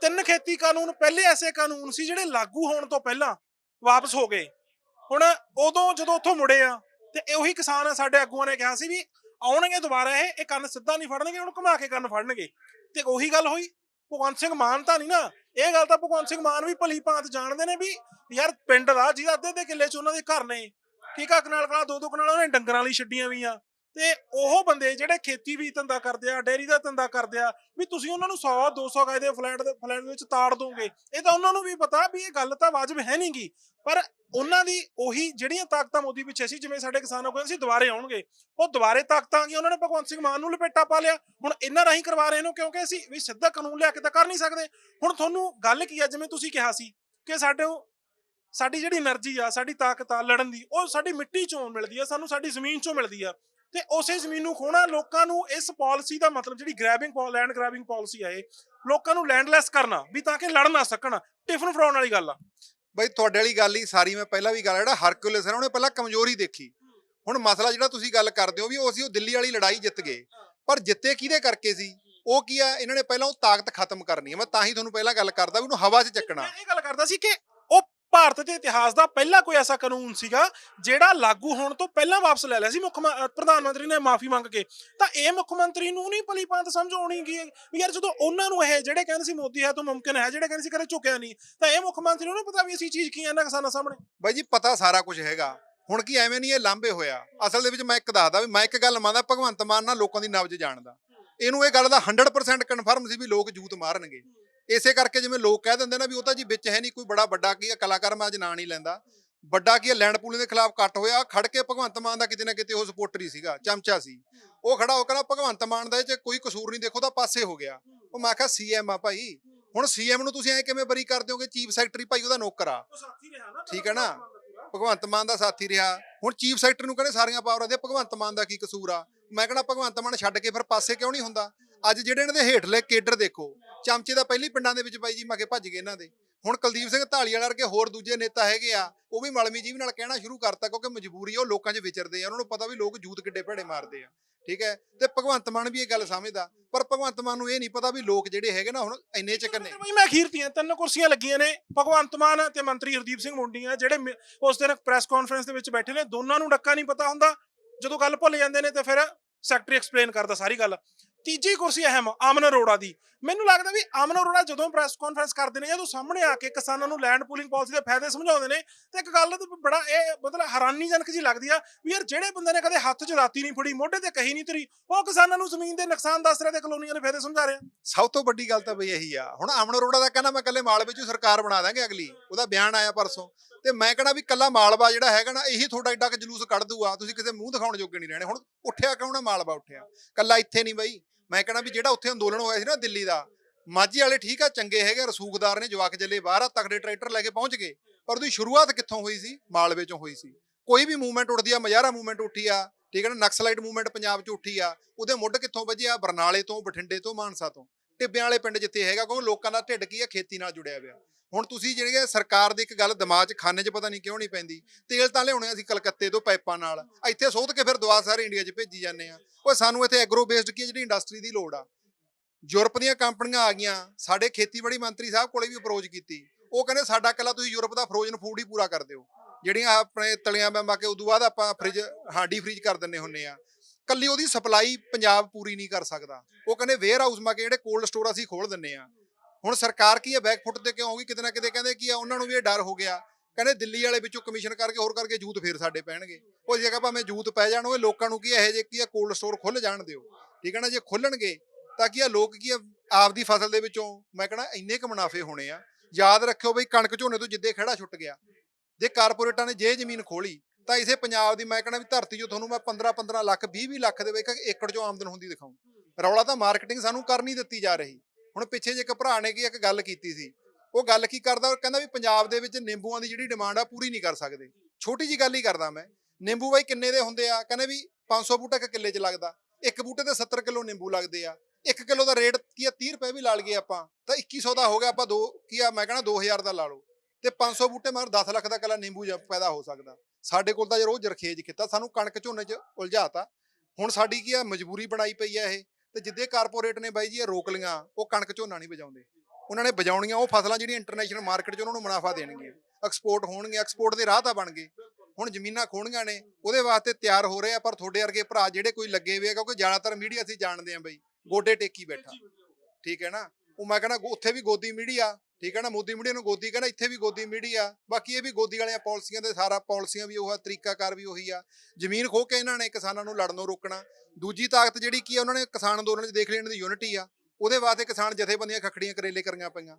ਤਿੰਨ ਖੇਤੀ ਕਾਨੂੰਨ, ਪਹਿਲੇ ਐਸੇ ਕਾਨੂੰਨ ਸੀ ਜਿਹੜੇ ਲਾਗੂ ਹੋਣ ਤੋਂ ਪਹਿਲਾਂ ਵਾਪਸ ਹੋ ਗਏ। ਹੁਣ ਉਦੋਂ ਜਦੋਂ ਉੱਥੋਂ ਮੁੜੇ ਆ, ਤੇ ਉਹੀ ਕਿਸਾਨ ਆ ਸਾਡੇ ਆਗੂਆਂ ਨੇ ਕਿਹਾ ਸੀ ਵੀ ਆਉਣਗੇ ਦੁਬਾਰਾ ਇਹ ਇਹ ਕੰਨ ਸਿੱਧਾ ਨਹੀਂ ਫੜਨਗੇ ਹੁਣ ਘੁਮਾ ਕੇ ਕੰਨ ਫੜਨਗੇ। ਤੇ ਉਹੀ ਗੱਲ ਹੋਈ, ਭਗਵੰਤ ਸਿੰਘ ਮਾਨ ਤਾਂ ਨਹੀਂ ਨਾ, ਇਹ ਗੱਲ ਤਾਂ ਭਗਵੰਤ ਸਿੰਘ ਮਾਨ ਵੀ ਭਲੀ ਭਾਂਤ ਜਾਣਦੇ ਨੇ ਵੀ ਯਾਰ ਪਿੰਡ ਦਾ ਜਿਹਦਾ ਅੱਧੇ ਦੇ ਕਿੱਲੇ ਚ ਉਹਨਾਂ ਦੇ ਘਰ ਨੇ। ਠੀਕ ਆ ਕਨਾਲ ਕਨਾਲ ਦੋ ਦੋ ਕਨਾਲ ਉਹਨੇ ਡੰਗਰਾਂ ਲਈ ਛੱਡੀਆਂ ਵੀ ਆ ਤੇ ਉਹ ਬੰਦੇ ਜਿਹੜੇ ਖੇਤੀ ਵੀ ਧੰਦਾ ਕਰਦੇ ਆ ਡੇਰੀ ਦਾ ਧੰਦਾ ਕਰਦੇ ਆ, ਵੀ ਤੁਸੀਂ ਉਹਨਾਂ ਨੂੰ 100 200 ਗਾਇ ਦੇ ਫਲੈਟ ਦੇ, ਫਲੈਟ ਵਿੱਚ ਤਾੜ ਦੋਗੇ। ਇਹ ਤਾਂ ਉਹਨਾਂ ਨੂੰ ਵੀ ਪਤਾ ਵੀ ਇਹ ਗੱਲ ਤਾਂ ਵਾਜਬ ਹੈ ਨਹੀਂਗੀ ਪਰ ਉਹਨਾਂ ਦੀ ਉਹੀ ਜਿਹੜੀਆਂ ਤਾਕਤਾਂ ਮੋਦੀ ਪਿੱਛੇ ਸੀ, ਜਿਵੇਂ ਸਾਡੇ ਕਿਸਾਨ ਹੋ ਗਏ ਸੀ, ਦੁਬਾਰੇ ਆਉਣਗੇ। ਉਹ ਦੁਬਾਰੇ ਤਾਕਤਾਂ ਆ ਗਈਆਂ, ਉਹਨਾਂ ਨੇ ਭਗਵੰਤ ਸਿੰਘ ਮਾਨ ਨੂੰ ਲਪੇਟਾ ਪਾ ਲਿਆ। ਹੁਣ ਇਹਨਾਂ ਰਾਹੀਂ ਕਰਵਾ ਰਹੇ ਨੇ, ਕਿਉਂਕਿ ਅਸੀਂ ਵੀ ਸਿੱਧਾ ਕਾਨੂੰਨ ਲਿਆ ਕੇ ਤਾਂ ਕਰ ਨਹੀਂ ਸਕਦੇ। ਹੁਣ ਤੁਹਾਨੂੰ ਗੱਲ ਕੀ ਆ, ਜਿਵੇਂ ਤੁਸੀਂ ਕਿਹਾ ਸੀ ਕਿ ਸਾਡੇ ਸਾਡੀ ਜਿਹੜੀ એનર્ਜੀ ਆ, ਸਾਡੀ ਤਾਕਤ ਆ ਲੜਨ ਦੀ, ਉਹ ਸਾਡੀ ਮਿੱਟੀ ਚੋਂ ਮਿਲਦੀ ਆ, ਸਾਨੂੰ ਸਾਡੀ ਜ਼ਮੀਨ ਚੋਂ ਮਿਲਦੀ ਆ। ਤੇ ਉਸੇ ਜ਼ਮੀਨ ਨੂੰ ਖੋਣਾ ਲੋਕਾਂ ਨੂੰ ਇਸ ਪਾਲਿਸੀ ਦਾ ਮਤਲਬ ਜਿਹੜੀ ਗ੍ਰੈਬਿੰਗ ਲੈਂਡ ਗ੍ਰੈਬਿੰਗ ਪਾਲਿਸੀ ਆ ਇਹ ਲੋਕਾਂ ਨੂੰ ਲੈਂਡਲੈਸ ਕਰਨਾ ਵੀ ਤਾਂ ਕਿ ਲੜ ਨਾ ਸਕਣ ਟਿਫਨ ਫਰਾਉਣ ਵਾਲੀ ਗੱਲ ਆ। ਬਈ ਤੁਹਾਡੇ ਵਾਲੀ ਗੱਲ ਹੀ ਸਾਰੀ ਮੈਂ ਪਹਿਲਾਂ ਵੀ ਗੱਲ ਜਿਹੜਾ ਹਰਕੁਲਸ ਹੈ ਉਹਨੇ ਪਹਿਲਾਂ ਕਮਜ਼ੋਰੀ ਦੇਖੀ। ਹੁਣ ਮਸਲਾ ਜਿਹੜਾ ਤੁਸੀਂ ਗੱਲ ਕਰਦੇ ਹੋ ਵੀ ਉਹ ਅਸੀਂ ਉਹ ਦਿੱਲੀ ਵਾਲੀ ਲੜਾਈ ਜਿੱਤ ਗਏ। ਪਰ ਜਿੱਤੇ ਕਿਹਦੇ ਕਰਕੇ ਸੀ? ਉਹ ਕੀ ਆ? ਇਹਨਾਂ ਨੇ ਪਹਿਲਾਂ ਉਹ ਤਾਕਤ ਖਤਮ ਕਰਨੀ ਹੈ ਮੈਂ ਤਾਂ ਹੀ ਤੁਹਾਨੂੰ ਪਹਿਲਾਂ ਗੱਲ ਕਰਦਾ ਵੀ ਉਹਨੂੰ ਹਵਾ 'ਚ ਚੱਕਣਾ। ਮੈਂ ਇਹ ਗੱਲ ਕਰਦਾ ਸੀ ਕਿ ਭਾਰਤ ਦੇ ਇਤਿਹਾਸ ਦਾ ਪਹਿਲਾ ਕੋਈ ਐਸਾ ਕਾਨੂੰਨ ਸੀਗਾ ਜਿਹੜਾ ਲਾਗੂ ਹੋਣ ਤੋਂ ਪਹਿਲਾਂ ਵਾਪਸ ਲੈ ਲਿਆ ਸੀ ਮੁੱਖ ਪ੍ਰਧਾਨ ਮੰਤਰੀ ਨੇ ਮਾਫੀ ਮੰਗ ਕੇ। ਤਾਂ ਇਹ ਮੁੱਖ ਮੰਤਰੀ ਨੂੰ ਨਹੀਂ ਭਲੀ ਭਾਂਤ ਸਮਝ ਆਉਣੀ ਵੀ ਯਾਰ ਜਦੋਂ ਉਹਨਾਂ ਨੂੰ ਇਹ ਜਿਹੜੇ ਕਹਿੰਦੇ ਸੀ ਮੋਦੀ ਹੈ ਤਾਂ ਮੁਮਕਿਨ ਹੈ, ਜਿਹੜੇ ਕਹਿੰਦੇ ਸੀ ਕਦੇ ਝੁਕਿਆ ਨਹੀਂ, ਤਾਂ ਇਹ ਮੁੱਖ ਮੰਤਰੀ ਨੂੰ ਪਤਾ ਵੀ ਅਸੀਂ ਚੀਜ਼ ਕੀ ਹੈ ਇਹਨਾਂ ਕਿਸਾਨਾਂ ਸਾਹਮਣੇ? ਬਾਈ ਜੀ, ਪਤਾ ਸਾਰਾ ਕੁਝ ਹੈਗਾ। ਹੁਣ ਕੀ ਐਵੇਂ ਨਹੀਂ ਇਹ ਲਾਂਬੇ ਹੋਇਆ? ਅਸਲ ਦੇ ਵਿੱਚ ਮੈਂ ਇੱਕ ਦੱਸਦਾ ਵੀ ਮੈਂ ਇੱਕ ਗੱਲ ਮੰਨਦਾ, ਭਗਵੰਤ ਮਾਨ ਨਾਲ ਲੋਕਾਂ ਦੀ ਨਬਜ ਜਾਣਦਾ। ਇਹਨੂੰ ਇਹ ਗੱਲ ਦਾ 100% ਕਨਫਰਮ ਸੀ ਵੀ ਲੋਕ ਜੂਤ ਮਾਰਨਗੇ। ਇਸੇ ਕਰਕੇ ਜਿਵੇਂ ਲੋਕ ਕਹਿ ਦਿੰਦੇ ਨਾ ਵੀ ਉਹ ਤਾਂ ਜੀ ਵਿੱਚ ਹੈ ਨਹੀਂ ਕੋਈ ਬੜਾ ਵੱਡਾ ਕੀ ਕਲਾਕਾਰ ਮੈਂ ਅੱਜ ਨਾਂ ਨਹੀਂ ਲੈਂਦਾ। ਵੱਡਾ ਕੀ ਲੈਂਡ ਪੂਲਿੰਗ ਦੇ ਖਿਲਾਫ ਕੱਟ ਹੋਇਆ ਖੜ ਕੇ ਭਗਵੰਤ ਮਾਨ ਦਾ ਕਿਤੇ ਨਾ ਕਿਤੇ ਉਹ ਸਪੋਰਟਰ ਹੀ ਸੀਗਾ ਚਮਚਾ ਸੀ। ਉਹ ਖੜਾ ਹੋ ਕੇ ਨਾ ਭਗਵੰਤ ਮਾਨ ਦਾ ਇਹ ਚ ਕੋਈ ਕਸੂਰ ਨਹੀਂ ਦੇਖੋ ਤਾਂ ਪਾਸੇ ਹੋ ਗਿਆ। ਉਹ ਮੈਂ ਕਿਹਾ ਸੀਐਮ ਆ ਭਾਈ। ਹੁਣ ਸੀਐਮ ਨੂੰ ਤੁਸੀਂ ਐ ਕਿਵੇਂ ਬਰੀ ਕਰ ਦਿਓਗੇ ਚੀਫ ਸੈਕਟਰੀ ਭਾਈ ਉਹਦਾ ਨੌਕਰ ਆ। ਠੀਕ ਹੈ ਨਾ? ਭਗਵੰਤ ਮਾਨ ਦਾ ਸਾਥੀ ਰਿਹਾ। ਹੁਣ ਚੀਫ ਸੈਕਟਰੀ ਨੂੰ ਕਹਿੰਦੇ ਸਾਰੀਆਂ ਪਾਵਰਾਂ ਦੇ ਭਗਵੰਤ ਮਾਨ ਦਾ ਕੀ ਕਸੂਰ ਆ? ਮੈਂ ਕਹਿੰਦਾ ਭਗਵੰਤ ਮਾਨ ਛੱਡ ਕੇ ਫਿਰ ਪਾਸੇ ਕਿਉਂ ਨਹੀਂ ਹੁੰਦਾ? ਅੱਜ ਜਿਹੜੇ ਇਹਨਾਂ ਦੇ ਹੇਠਲੇ ਕੇਡਰ ਦੇਖੋ ਚਮਚੇ ਦਾ ਪਹਿਲੀ ਪਿੰਡਾਂ ਦੇ ਵਿੱਚ ਬਾਈ ਜੀ ਮਗੇ ਭੱਜ ਗਏ ਇਹਨਾਂ ਦੇ। ਹੁਣ ਕੁਲਦੀਪ ਸਿੰਘ ਢਾਲੀਵਾਲ ਵਰਗੇ ਹੋਰ ਦੂਜੇ ਨੇਤਾ ਹੈਗੇ ਆ, ਉਹ ਵੀ ਮਲਮੀ ਜੀਵ ਨਾਲ ਕਹਿਣਾ ਸ਼ੁਰੂ ਕਰਤਾ ਕਿਉਂਕਿ ਮਜਬੂਰੀ ਉਹ ਲੋਕਾਂ 'ਚ ਵਿਚਰਦੇ ਆ, ਉਹਨਾਂ ਨੂੰ ਪਤਾ ਵੀ ਲੋਕ ਜੂਤ ਕਿੱਡੇ ਭੜੇ ਮਾਰਦੇ ਆ, ਠੀਕ ਹੈ? ਤੇ ਭਗਵੰਤ ਮਾਨ ਵੀ ਇਹ ਗੱਲ ਸਮਝਦਾ, ਪਰ ਭਗਵੰਤ ਮਾਨ ਨੂੰ ਇਹ ਨਹੀਂ ਪਤਾ ਵੀ ਲੋਕ ਜਿਹੜੇ ਹੈਗੇ ਨਾ ਹੁਣ ਇੰਨੇ ਚੱਕਰ ਨੇ ਬਈ ਮੈਂ ਅਖੀਰਤੀਆਂ, ਤਿੰਨ ਕੁਰਸੀਆਂ ਲੱਗੀਆਂ ਨੇ, ਭਗਵੰਤ ਮਾਨ ਤੇ ਮੰਤਰੀ ਹਰਦੀਪ ਸਿੰਘ ਮੁੰਡੀਆਂ, ਜਿਹੜੇ ਮਿ- ਉਸ ਦਿਨ ਪ੍ਰੈਸ ਕਾਨਫਰੰਸ ਦੇ ਵਿੱਚ ਬੈਠੇ ਨੇ, ਦੋਨਾਂ ਨੂੰ ਡੱਕਾ ਨਹੀਂ ਪਤਾ ਹੁੰਦਾ, ਜਦੋਂ ਗੱਲ ਭੁੱਲ ਜਾਂਦੇ ਨੇ ਤੇ ਫਿਰ ਸੈਕਟਰੀ ਐਕਸਪਲੇਨ ਕਰਦਾ ਸਾਰੀ ਗੱਲ। ਤੀਜੀ ਕੁਰਸੀ ਅਹਿਮ, ਅਮਨ ਅਰੋੜਾ ਦੀ। ਮੈਨੂੰ ਲੱਗਦਾ ਵੀ ਅਮਨ ਅਰੋੜਾ ਜਦੋਂ ਪ੍ਰੈਸ ਕਾਨਫਰੰਸ ਕਰਦੇ ਨੇ, ਜਦੋਂ ਸਾਹਮਣੇ ਆ ਕੇ ਕਿਸਾਨਾਂ ਨੂੰ ਲੈਂਡ ਪੂਲਿੰਗ ਪਾਲਿਸੀ ਦੇ ਫਾਇਦੇ ਸਮਝਾਉਂਦੇ ਨੇ, ਤੇ ਇੱਕ ਗੱਲ ਤਾਂ ਬੜਾ ਇਹ ਮਤਲਬ ਹੈਰਾਨੀਜਨਕ ਜੀ ਲੱਗਦੀ ਆ ਵੀ ਯਾਰ ਜਿਹੜੇ ਬੰਦੇ ਨੇ ਕਦੇ ਹੱਥ 'ਚ ਰਾਤੀ ਨਹੀਂ ਫੜੀ, ਮੋਢੇ ਤੇ ਕਹੀ ਨਹੀਂ ਤਰੀ, ਉਹ ਕਿਸਾਨਾਂ ਨੂੰ ਜ਼ਮੀਨ ਦੇ ਨੁਕਸਾਨ ਦੱਸ ਰਿਹਾ ਤੇ ਕਲੋਨੀਆਂ ਦੇ ਫਾਇਦੇ ਸਮਝਾ ਰਿਹਾ ਸਭ ਤੋਂ ਵੱਡੀ ਗੱਲ ਤਾਂ ਬਈ ਇਹੀ ਆ। ਹੁਣ ਅਮਨ ਅਰੋੜਾ ਦਾ ਕਹਿੰਦਾ ਮੈਂ ਕੱਲੇ ਮਾਲਵੇ 'ਚ ਸਰਕਾਰ ਬਣਾ ਦਾਂਗੇ ਅਗਲੀ। ਉਹਦਾ ਬਿਆਨ ਆਇਆ ਪਰਸੋਂ। ਤੇ ਮੈਂ ਕਹਿੰਦਾ ਵੀ ਕੱਲਾ ਮਾਲਵਾ ਜਿਹੜਾ ਹੈਗਾ ਨਾ, ਇਹੀ ਤੁਹਾਡਾ ਏਡਾ ਕੁ ਜਲੂਸ ਕੱਢ ਦੂਗਾ। ਤੁਸੀਂ ਕਿਸੇ ਮੂੰਹ ਦਿਖਾਉਣ ਜੋਗੇ ਨਹੀਂ ਰਹਿਣੇ। ਹੁਣ ਉੱਠਿਆ ਕਿਉਂ ਨਾ ਮਾਲਵਾ ਉੱਠਿਆ? ਕੱਲਾ ਇੱਥੇ ਨਹੀਂ ਬਈ। ਮੈਂ ਕਹਿੰਦਾ ਵੀ ਜਿਹੜਾ ਉੱਥੇ ਅੰਦੋਲਨ ਹੋਇਆ ਸੀ ਨਾ ਦਿੱਲੀ ਦਾ, ਮਾਝੀ ਵਾਲੇ ਠੀਕ ਆ, ਚੰਗੇ ਹੈਗੇ ਰਸੂਖਦਾਰ ਨੇ, ਜਵਾਕ ਜੱਲੇ ਬਾਹਰ ਆ, ਤਕੜੇ ਟਰੈਕਟਰ ਲੈ ਕੇ ਪਹੁੰਚ ਗਏ, ਪਰ ਉਹਦੀ ਸ਼ੁਰੂਆਤ ਕਿੱਥੋਂ ਹੋਈ ਸੀ? ਮਾਲਵੇ 'ਚੋਂ ਹੋਈ ਸੀ। ਕੋਈ ਵੀ ਮੂਵਮੈਂਟ ਉੱਠਦੀ ਆ ਮਜ਼ਾਰਾ ਮੂਵਮੈਂਟ ਉੱਠੀ ਆ, ਠੀਕ ਹੈ ਨਾ, ਨਕਸਲਾਈਟ ਮੂਵਮੈਂਟ ਪੰਜਾਬ 'ਚ ਉੱਠੀ ਆ, ਉਹਦੇ ਮੁੱਢ ਕਿੱਥੋਂ ਵੱਜਿਆ ਬਰਨਾਲੇ ਤੋਂ, ਬਠਿੰਡੇ ਤੋਂ, ਮਾਨਸਾ ਤੋਂ। ਟਿੱਬਿਆਂ ਵਾਲੇ ਪਿੰਡ ਜਿੱਥੇ ਹੈਗਾ, ਕਿਉਂਕਿ ਲੋਕਾਂ ਦਾ ਢਿੱਡ ਕੀ ਆ, ਖੇਤੀ ਨਾਲ ਜੁੜਿਆ ਹੋਇਆ। ਹੁਣ ਤੁਸੀਂ ਜਿਹੜੇ ਸਰਕਾਰ ਦੀ ਇੱਕ ਗੱਲ ਦਿਮਾਗ 'ਚ ਖਾਨੇ 'ਚ ਪਤਾ ਨਹੀਂ ਕਿਉਂ ਨਹੀਂ ਪੈਂਦੀ। ਤੇਲ ਤਾਂ ਲਿਆਉਣੇ ਅਸੀਂ ਕਲਕੱਤੇ ਤੋਂ ਪਾਈਪਾਂ ਨਾਲ। ਇੱਥੇ ਸੋਧ ਕੇ ਫਿਰ ਦਵਾ ਸਾਰੇ ਇੰਡੀਆ 'ਚ ਭੇਜੀ ਜਾਂਦੇ ਆ। ਉਹ ਸਾਨੂੰ ਇੱਥੇ ਐਗਰੋ ਬੇਸਡ ਕੀ ਆ ਜਿਹੜੀ ਇੰਡਸਟਰੀ ਦੀ ਲੋੜ ਆ? ਯੂਰਪ ਦੀਆਂ ਕੰਪਨੀਆਂ ਆ ਗਈਆਂ। ਸਾਡੇ ਖੇਤੀਬਾੜੀ ਮੰਤਰੀ ਸਾਹਿਬ ਕੋਲੇ ਵੀ ਅਪਰੋਚ ਕੀਤੀ। ਉਹ ਕਹਿੰਦੇ ਸਾਡਾ ਕੱਲਾ ਤੁਸੀਂ ਯੂਰਪ ਦਾ ਫਰੋਜ਼ਨ ਫੂਡ ਹੀ ਪੂਰਾ ਕਰ ਦਿਓ। ਜਿਹੜੀਆਂ ਆਪਣੇ ਤਲੀਆਂ ਬੰਬਾ ਕੇ ਉਦੋਂ ਬਾਅਦ ਆਪਾਂ ਫ੍ਰਿਜ ਹਾਂ ਡੀ ਕਰ ਦਿੰਨੇ ਹੁੰਨੇ ਆ। ਕੱਲੀ ਉਹਦੀ ਸਪਲਾਈ ਪੰਜਾਬ ਪੂਰੀ ਨਹੀਂ ਕਰ ਸਕਦਾ। ਉਹ ਕਹਿੰਦੇ ਵੇਅਰ ਹਾਊਸ ਮਾ ਕੇ ਜਿਹੜੇ ਕੋਲਡ ਸਟੋਰ ਅਸੀਂ ਖੋਲ ਦਿੰਨੇ ਆ। ਹੁਣ ਸਰਕਾਰ ਕੀ ਹੈ? ਬੈਕਫੁੱਟ ਤੇ ਕਿਉਂ ਹੋਗੀ ਕਿਤੇ ਨਾ ਕਿਤੇ ਕਹਿੰਦੇ ਕੀ ਆ, ਉਹਨਾਂ ਨੂੰ ਵੀ ਇਹ ਡਰ ਹੋ ਗਿਆ। ਕਹਿੰਦੇ ਦਿੱਲੀ ਵਾਲੇ ਵਿੱਚੋਂ ਕਮਿਸ਼ਨ ਕਰਕੇ ਹੋਰ ਕਰਕੇ ਜੂਤ ਫੇਰ ਸਾਡੇ ਪੈਣਗੇ। ਉਹ ਜਗ੍ਹਾ ਭਾਵੇਂ ਜੂਤ ਪੈ ਜਾਣ, ਉਹ ਲੋਕਾਂ ਨੂੰ ਕੀ ਇਹੋ ਜਿਹੇ ਕੀ ਆ ਕੋਲਡ ਸਟੋਰ ਖੁੱਲ ਜਾਣ ਦਿਓ। ਠੀਕ ਹੈ ਨਾ? ਜੇ ਖੁੱਲਣਗੇ ਤਾਂ ਕੀ ਆ, ਲੋਕ ਕੀ ਆ, ਆਪਦੀ ਫਸਲ ਦੇ ਵਿੱਚੋਂ, ਮੈਂ ਕਹਣਾ ਇੰਨੇ ਕੁ ਮੁਨਾਫੇ ਹੋਣੇ ਆ। ਯਾਦ ਰੱਖਿਓ ਬਈ ਕਣਕ ਝੋਨੇ ਤੋਂ ਜਿੱਦੇ ਖੜਾ ਛੁੱਟ ਗਿਆ। ਜੇ ਕਾਰਪੋਰੇਟਾਂ ਨੇ ਜੇ ਜ਼ਮੀਨ ਖੋਲੀ, ਤਾਂ ਇਸੇ ਪੰਜਾਬ ਦੀ ਮੈਂ ਕਹਣਾ ਵੀ ਧਰਤੀ 'ਚੋਂ ਤੁਹਾਨੂੰ ਮੈਂ 15 15 ਲੱਖ 20 20 ਲੱਖ ਦੇ ਵਿੱਚ ਏਕੜ 'ਚੋਂ ਆਮਦਨ ਹੁੰਦੀ ਦਿਖਾਉਂ ਰੌਲਾ ਤਾਂ ਮਾਰਕੀਟਿੰਗ ਸਾਨੂੰ ਕਰਨੀ ਦਿੱਤੀ ਜਾ ਰਹੀ। ਹੁਣ ਪਿੱਛੇ ਜੇ ਇੱਕ ਭਰਾ ਨੇ ਕੀ ਇੱਕ ਗੱਲ ਕੀਤੀ ਸੀ, ਉਹ ਗੱਲ ਕੀ ਕਰਦਾ, ਉਹ ਕਹਿੰਦਾ ਵੀ ਪੰਜਾਬ ਦੇ ਵਿੱਚ ਨਿੰਬੂਆਂ ਦੀ ਜਿਹੜੀ ਡਿਮਾਂਡ ਆ, ਪੂਰੀ ਨਹੀਂ ਕਰ ਸਕਦੇ। ਛੋਟੀ ਜੀ ਗੱਲ ਹੀ ਕਰਦਾ ਮੈਂ, ਨਿੰਬੂ ਬਾਈ ਕਿੰਨੇ ਦੇ ਹੁੰਦੇ ਆ? ਕਹਿੰਦੇ ਵੀ 500 ਬੂਟਾ ਇੱਕ ਕਿੱਲੇ 'ਚ ਲੱਗਦਾ, ਇੱਕ ਬੂਟੇ ਤੇ 70 ਕਿਲੋ ਨਿੰਬੂ ਲੱਗਦੇ ਆ 1 ਕਿਲੋ ਦਾ ਰੇਟ ਕੀ ਆ 30 ਰੁਪਏ ਵੀ ਲਾ ਲਈਏ ਆਪਾਂ, ਤਾਂ 2100 ਦਾ ਹੋ ਗਿਆ, ਆਪਾਂ ਦੋ, ਕੀ ਆ, ਮੈਂ ਕਹਿੰਦਾ 2000 ਦਾ ਲਾ ਲਓ, ਤੇ 500 ਬੂਟੇ ਮਗਰ 10 ਲੱਖ ਦਾ ਕੱਲਾ ਨਿੰਬੂ ਜ- ਪੈਦਾ ਹੋ ਸਕਦਾ। ਸਾਡੇ ਕੋਲ ਤਾਂ ਜੇ ਰੋਜ਼ ਜਰਖੇਜ ਕੀਤਾ, ਸਾਨੂੰ ਕਣਕ ਝੋਨੇ 'ਚ ਉਲਝਾਤਾ, ਹੁਣ ਸਾਡੀ ਕੀ ਆ, ਮਜਬੂਰੀ ਬਣਾਈ ਪਈ ਆ ਇਹ ਤੇ ਜਿੱਦੇ ਕਾਰਪੋਰੇਟ ਨੇ ਬਾਈ ਜੀ ਇਹ ਰੋਕ ਲੀਆਂ ਉਹ ਕਣਕ ਝੋਨਾ ਨਹੀਂ ਵਜਾਉਂਦੇ ਉਹਨਾਂ ਨੇ ਵਜਾਉਣੀਆਂ ਉਹ ਫਸਲਾਂ ਜਿਹੜੀਆਂ ਇੰਟਰਨੈਸ਼ਨਲ ਮਾਰਕੀਟ 'ਚ ਉਹਨਾਂ ਨੂੰ ਮੁਨਾਫਾ ਦੇਣਗੀਆਂ ਐਕਸਪੋਰਟ ਹੋਣਗੇ ਐਕਸਪੋਰਟ ਦੇ ਰਾਹ ਤਾਂ ਬਣ ਗਏ। ਹੁਣ ਜ਼ਮੀਨਾਂ ਖੋਣੀਆਂ ਨੇ, ਉਹਦੇ ਵਾਸਤੇ ਤਿਆਰ ਹੋ ਰਹੇ ਆ, ਪਰ ਤੁਹਾਡੇ ਵਰਗੇ ਭਰਾ ਜਿਹੜੇ ਕੋਈ ਲੱਗੇ ਹੋਏ ਆ, ਕਿਉਂਕਿ ਜ਼ਿਆਦਾਤਰ ਮੀਡੀਆ ਅਸੀਂ ਜਾਣਦੇ ਆ ਬਈ, ਗੋਡੇ ਟੇਕੀ ਬੈਠਾ। ਠੀਕ ਹੈ ਨਾ? ਉਹ ਮੈਂ ਕਹਿੰਦਾ, ਉੱਥੇ ਵੀ ਗੋਦੀ ਮੀਡੀਆ ਠੀਕ ਹੈ ਨਾ ਮੋਦੀ ਮੀਡੀਆ ਨੂੰ ਗੋਦੀ ਕਹਿੰਦਾ ਇੱਥੇ ਵੀ ਗੋਦੀ ਮੀਡੀਆ ਬਾਕੀ ਇਹ ਵੀ ਗੋਦੀ ਵਾਲੀਆਂ ਪਾਲਿਸੀਆਂ ਦੇ ਸਾਰਾ ਪਾਲਿਸੀਆਂ ਵੀ ਉਹ ਆ ਤਰੀਕਾਕਾਰ ਵੀ ਉਹੀ ਆ। ਜ਼ਮੀਨ ਖੋ ਕੇ ਇਹਨਾਂ ਨੇ ਕਿਸਾਨਾਂ ਨੂੰ ਲੜਨੋਂ ਰੋਕਣਾ। ਦੂਜੀ ਤਾਕਤ ਜਿਹੜੀ ਕੀ ਆ ਉਹਨਾਂ ਨੇ ਕਿਸਾਨ ਅੰਦੋਲਨ 'ਚ ਦੇਖ ਲਈ ਇਹਨਾਂ ਦੀ ਯੂਨਿਟੀ ਆ। ਉਹਦੇ ਵਾਸਤੇ ਕਿਸਾਨ ਜਥੇਬੰਦੀਆਂ ਖੱਖੜੀਆਂ ਕਰੇਲੇ ਕਰੀਆਂ ਪਈਆਂ।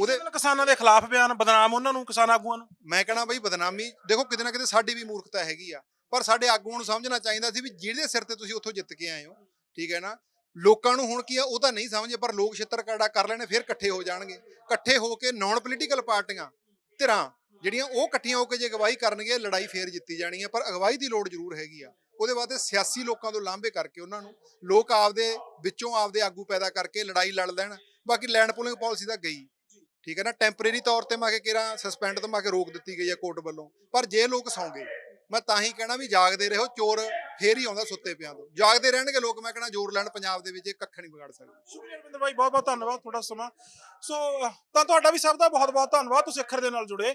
ਉਹਦੇ- ਉਹਦੇ ਕਿਸਾਨਾਂ ਦੇ ਖਿਲਾਫ ਬਿਆਨ ਬਦਨਾਮ ਉਹਨਾਂ ਨੂੰ ਕਿਸਾਨ ਆਗੂਆਂ ਨੂੰ? ਮੈਂ ਕਹਣਾ ਬਈ ਬਦਨਾਮੀ ਦੇਖੋ ਕਿਤੇ ਨਾ ਕਿਤੇ ਸਾਡੀ ਵੀ ਮੂਰਖਤਾ ਹੈਗੀ ਆ। ਪਰ ਸਾਡੇ ਆਗੂਆਂ ਨੂੰ ਸਮਝਣਾ ਚਾਹੀਦਾ ਸੀ ਵੀ ਜਿਹਦੇ ਸਿਰ ਤੇ ਤੁਸੀਂ ਉੱਥੋਂ ਜਿੱਤ ਕੇ ਆਏ ਹੋ ਠੀਕ ਹੈ ਨਾ? ਲੋਕਾਂ ਨੂੰ ਹੁਣ ਕੀ ਆ, ਉਹ ਤਾਂ ਨਹੀਂ ਸਮਝੇ ਪਰ ਲੋਕ ਛਿੱਤਰ ਕਾੜਾ ਕਰ ਲੈਣੇ, ਫਿਰ ਇਕੱਠੇ ਹੋ ਜਾਣਗੇ। ਇਕੱਠੇ ਹੋ ਕੇ ਨਾਨ ਪੋਲੀਟੀਕਲ ਪਾਰਟੀਆਂ, ਧਿਰਾਂ ਜਿਹੜੀਆਂ, ਉਹ ਇਕੱਠੀਆਂ ਹੋ ਕੇ ਜੇ ਅਗਵਾਈ ਕਰਨਗੇ, ਲੜਾਈ ਫੇਰ ਜਿੱਤੀ ਜਾਣੀ ਹੈ ਪਰ ਅਗਵਾਈ ਦੀ ਲੋੜ ਜ਼ਰੂਰ ਹੈਗੀ ਆ। ਉਹਦੇ ਵਾਸਤੇ ਸਿਆਸੀ ਲੋਕਾਂ ਤੋਂ ਲਾਂਭੇ ਕਰਕੇ ਉਹਨਾਂ ਨੂੰ, ਲੋਕ ਆਪਦੇ ਵਿੱਚੋਂ ਆਪਦੇ ਆਗੂ ਪੈਦਾ ਕਰਕੇ ਲੜਾਈ ਲੜ ਲੈਣ, ਬਾਕੀ ਲੈਂਡ ਪੂਲਿੰਗ ਪਾਲਿਸੀ ਤਾਂ ਗਈ। ਠੀਕ ਹੈ ਨਾ ਟੈਂਪਰੇਰੀ ਤੌਰ ਤੇ ਮਾ ਕੇ ਕਿਹੜਾ ਸਸਪੈਂਡ ਤੋਂ ਮਾ ਕੇ ਰੋਕ ਦਿੱਤੀ ਗਈ ਹੈ ਕੋਰਟ ਵੱਲੋਂ, ਪਰ ਜੇ ਲੋਕ ਸੌਂਗੇ ਮੈਂ ਤਾਂ ਹੀ ਕਹਿਣਾ ਵੀ ਜਾਗਦੇ ਰਹੋ, ਚੋਰ ਫੇਰ ਹੀ ਆਉਂਦਾ ਸੁੱਤੇ ਪਿਆਂ ਤੋਂ। ਜਾਗਦੇ ਰਹਿਣਗੇ ਲੋਕ, ਮੈਂ ਕਹਿਣਾ ਜ਼ੋਰ ਲੈਣ ਪੰਜਾਬ ਦੇ ਵਿੱਚ ਇਹ ਕੱਖ ਨਹੀਂ ਵਿਗਾੜ ਸਕਦੇ। ਸ਼ੁਕਰੀਆ ਰਵਿੰਦਰ ਭਾਈ ਬਹੁਤ ਬਹੁਤ ਧੰਨਵਾਦ ਤੁਹਾਡਾ ਸਮਾਂ। ਸੋ, ਤਾਂ ਤੁਹਾਡਾ ਵੀ ਸਭ ਦਾ ਬਹੁਤ ਬਹੁਤ ਧੰਨਵਾਦ, ਤੁਸੀਂ ਅੱਖਰ ਦੇ ਨਾਲ ਜੁੜੇ।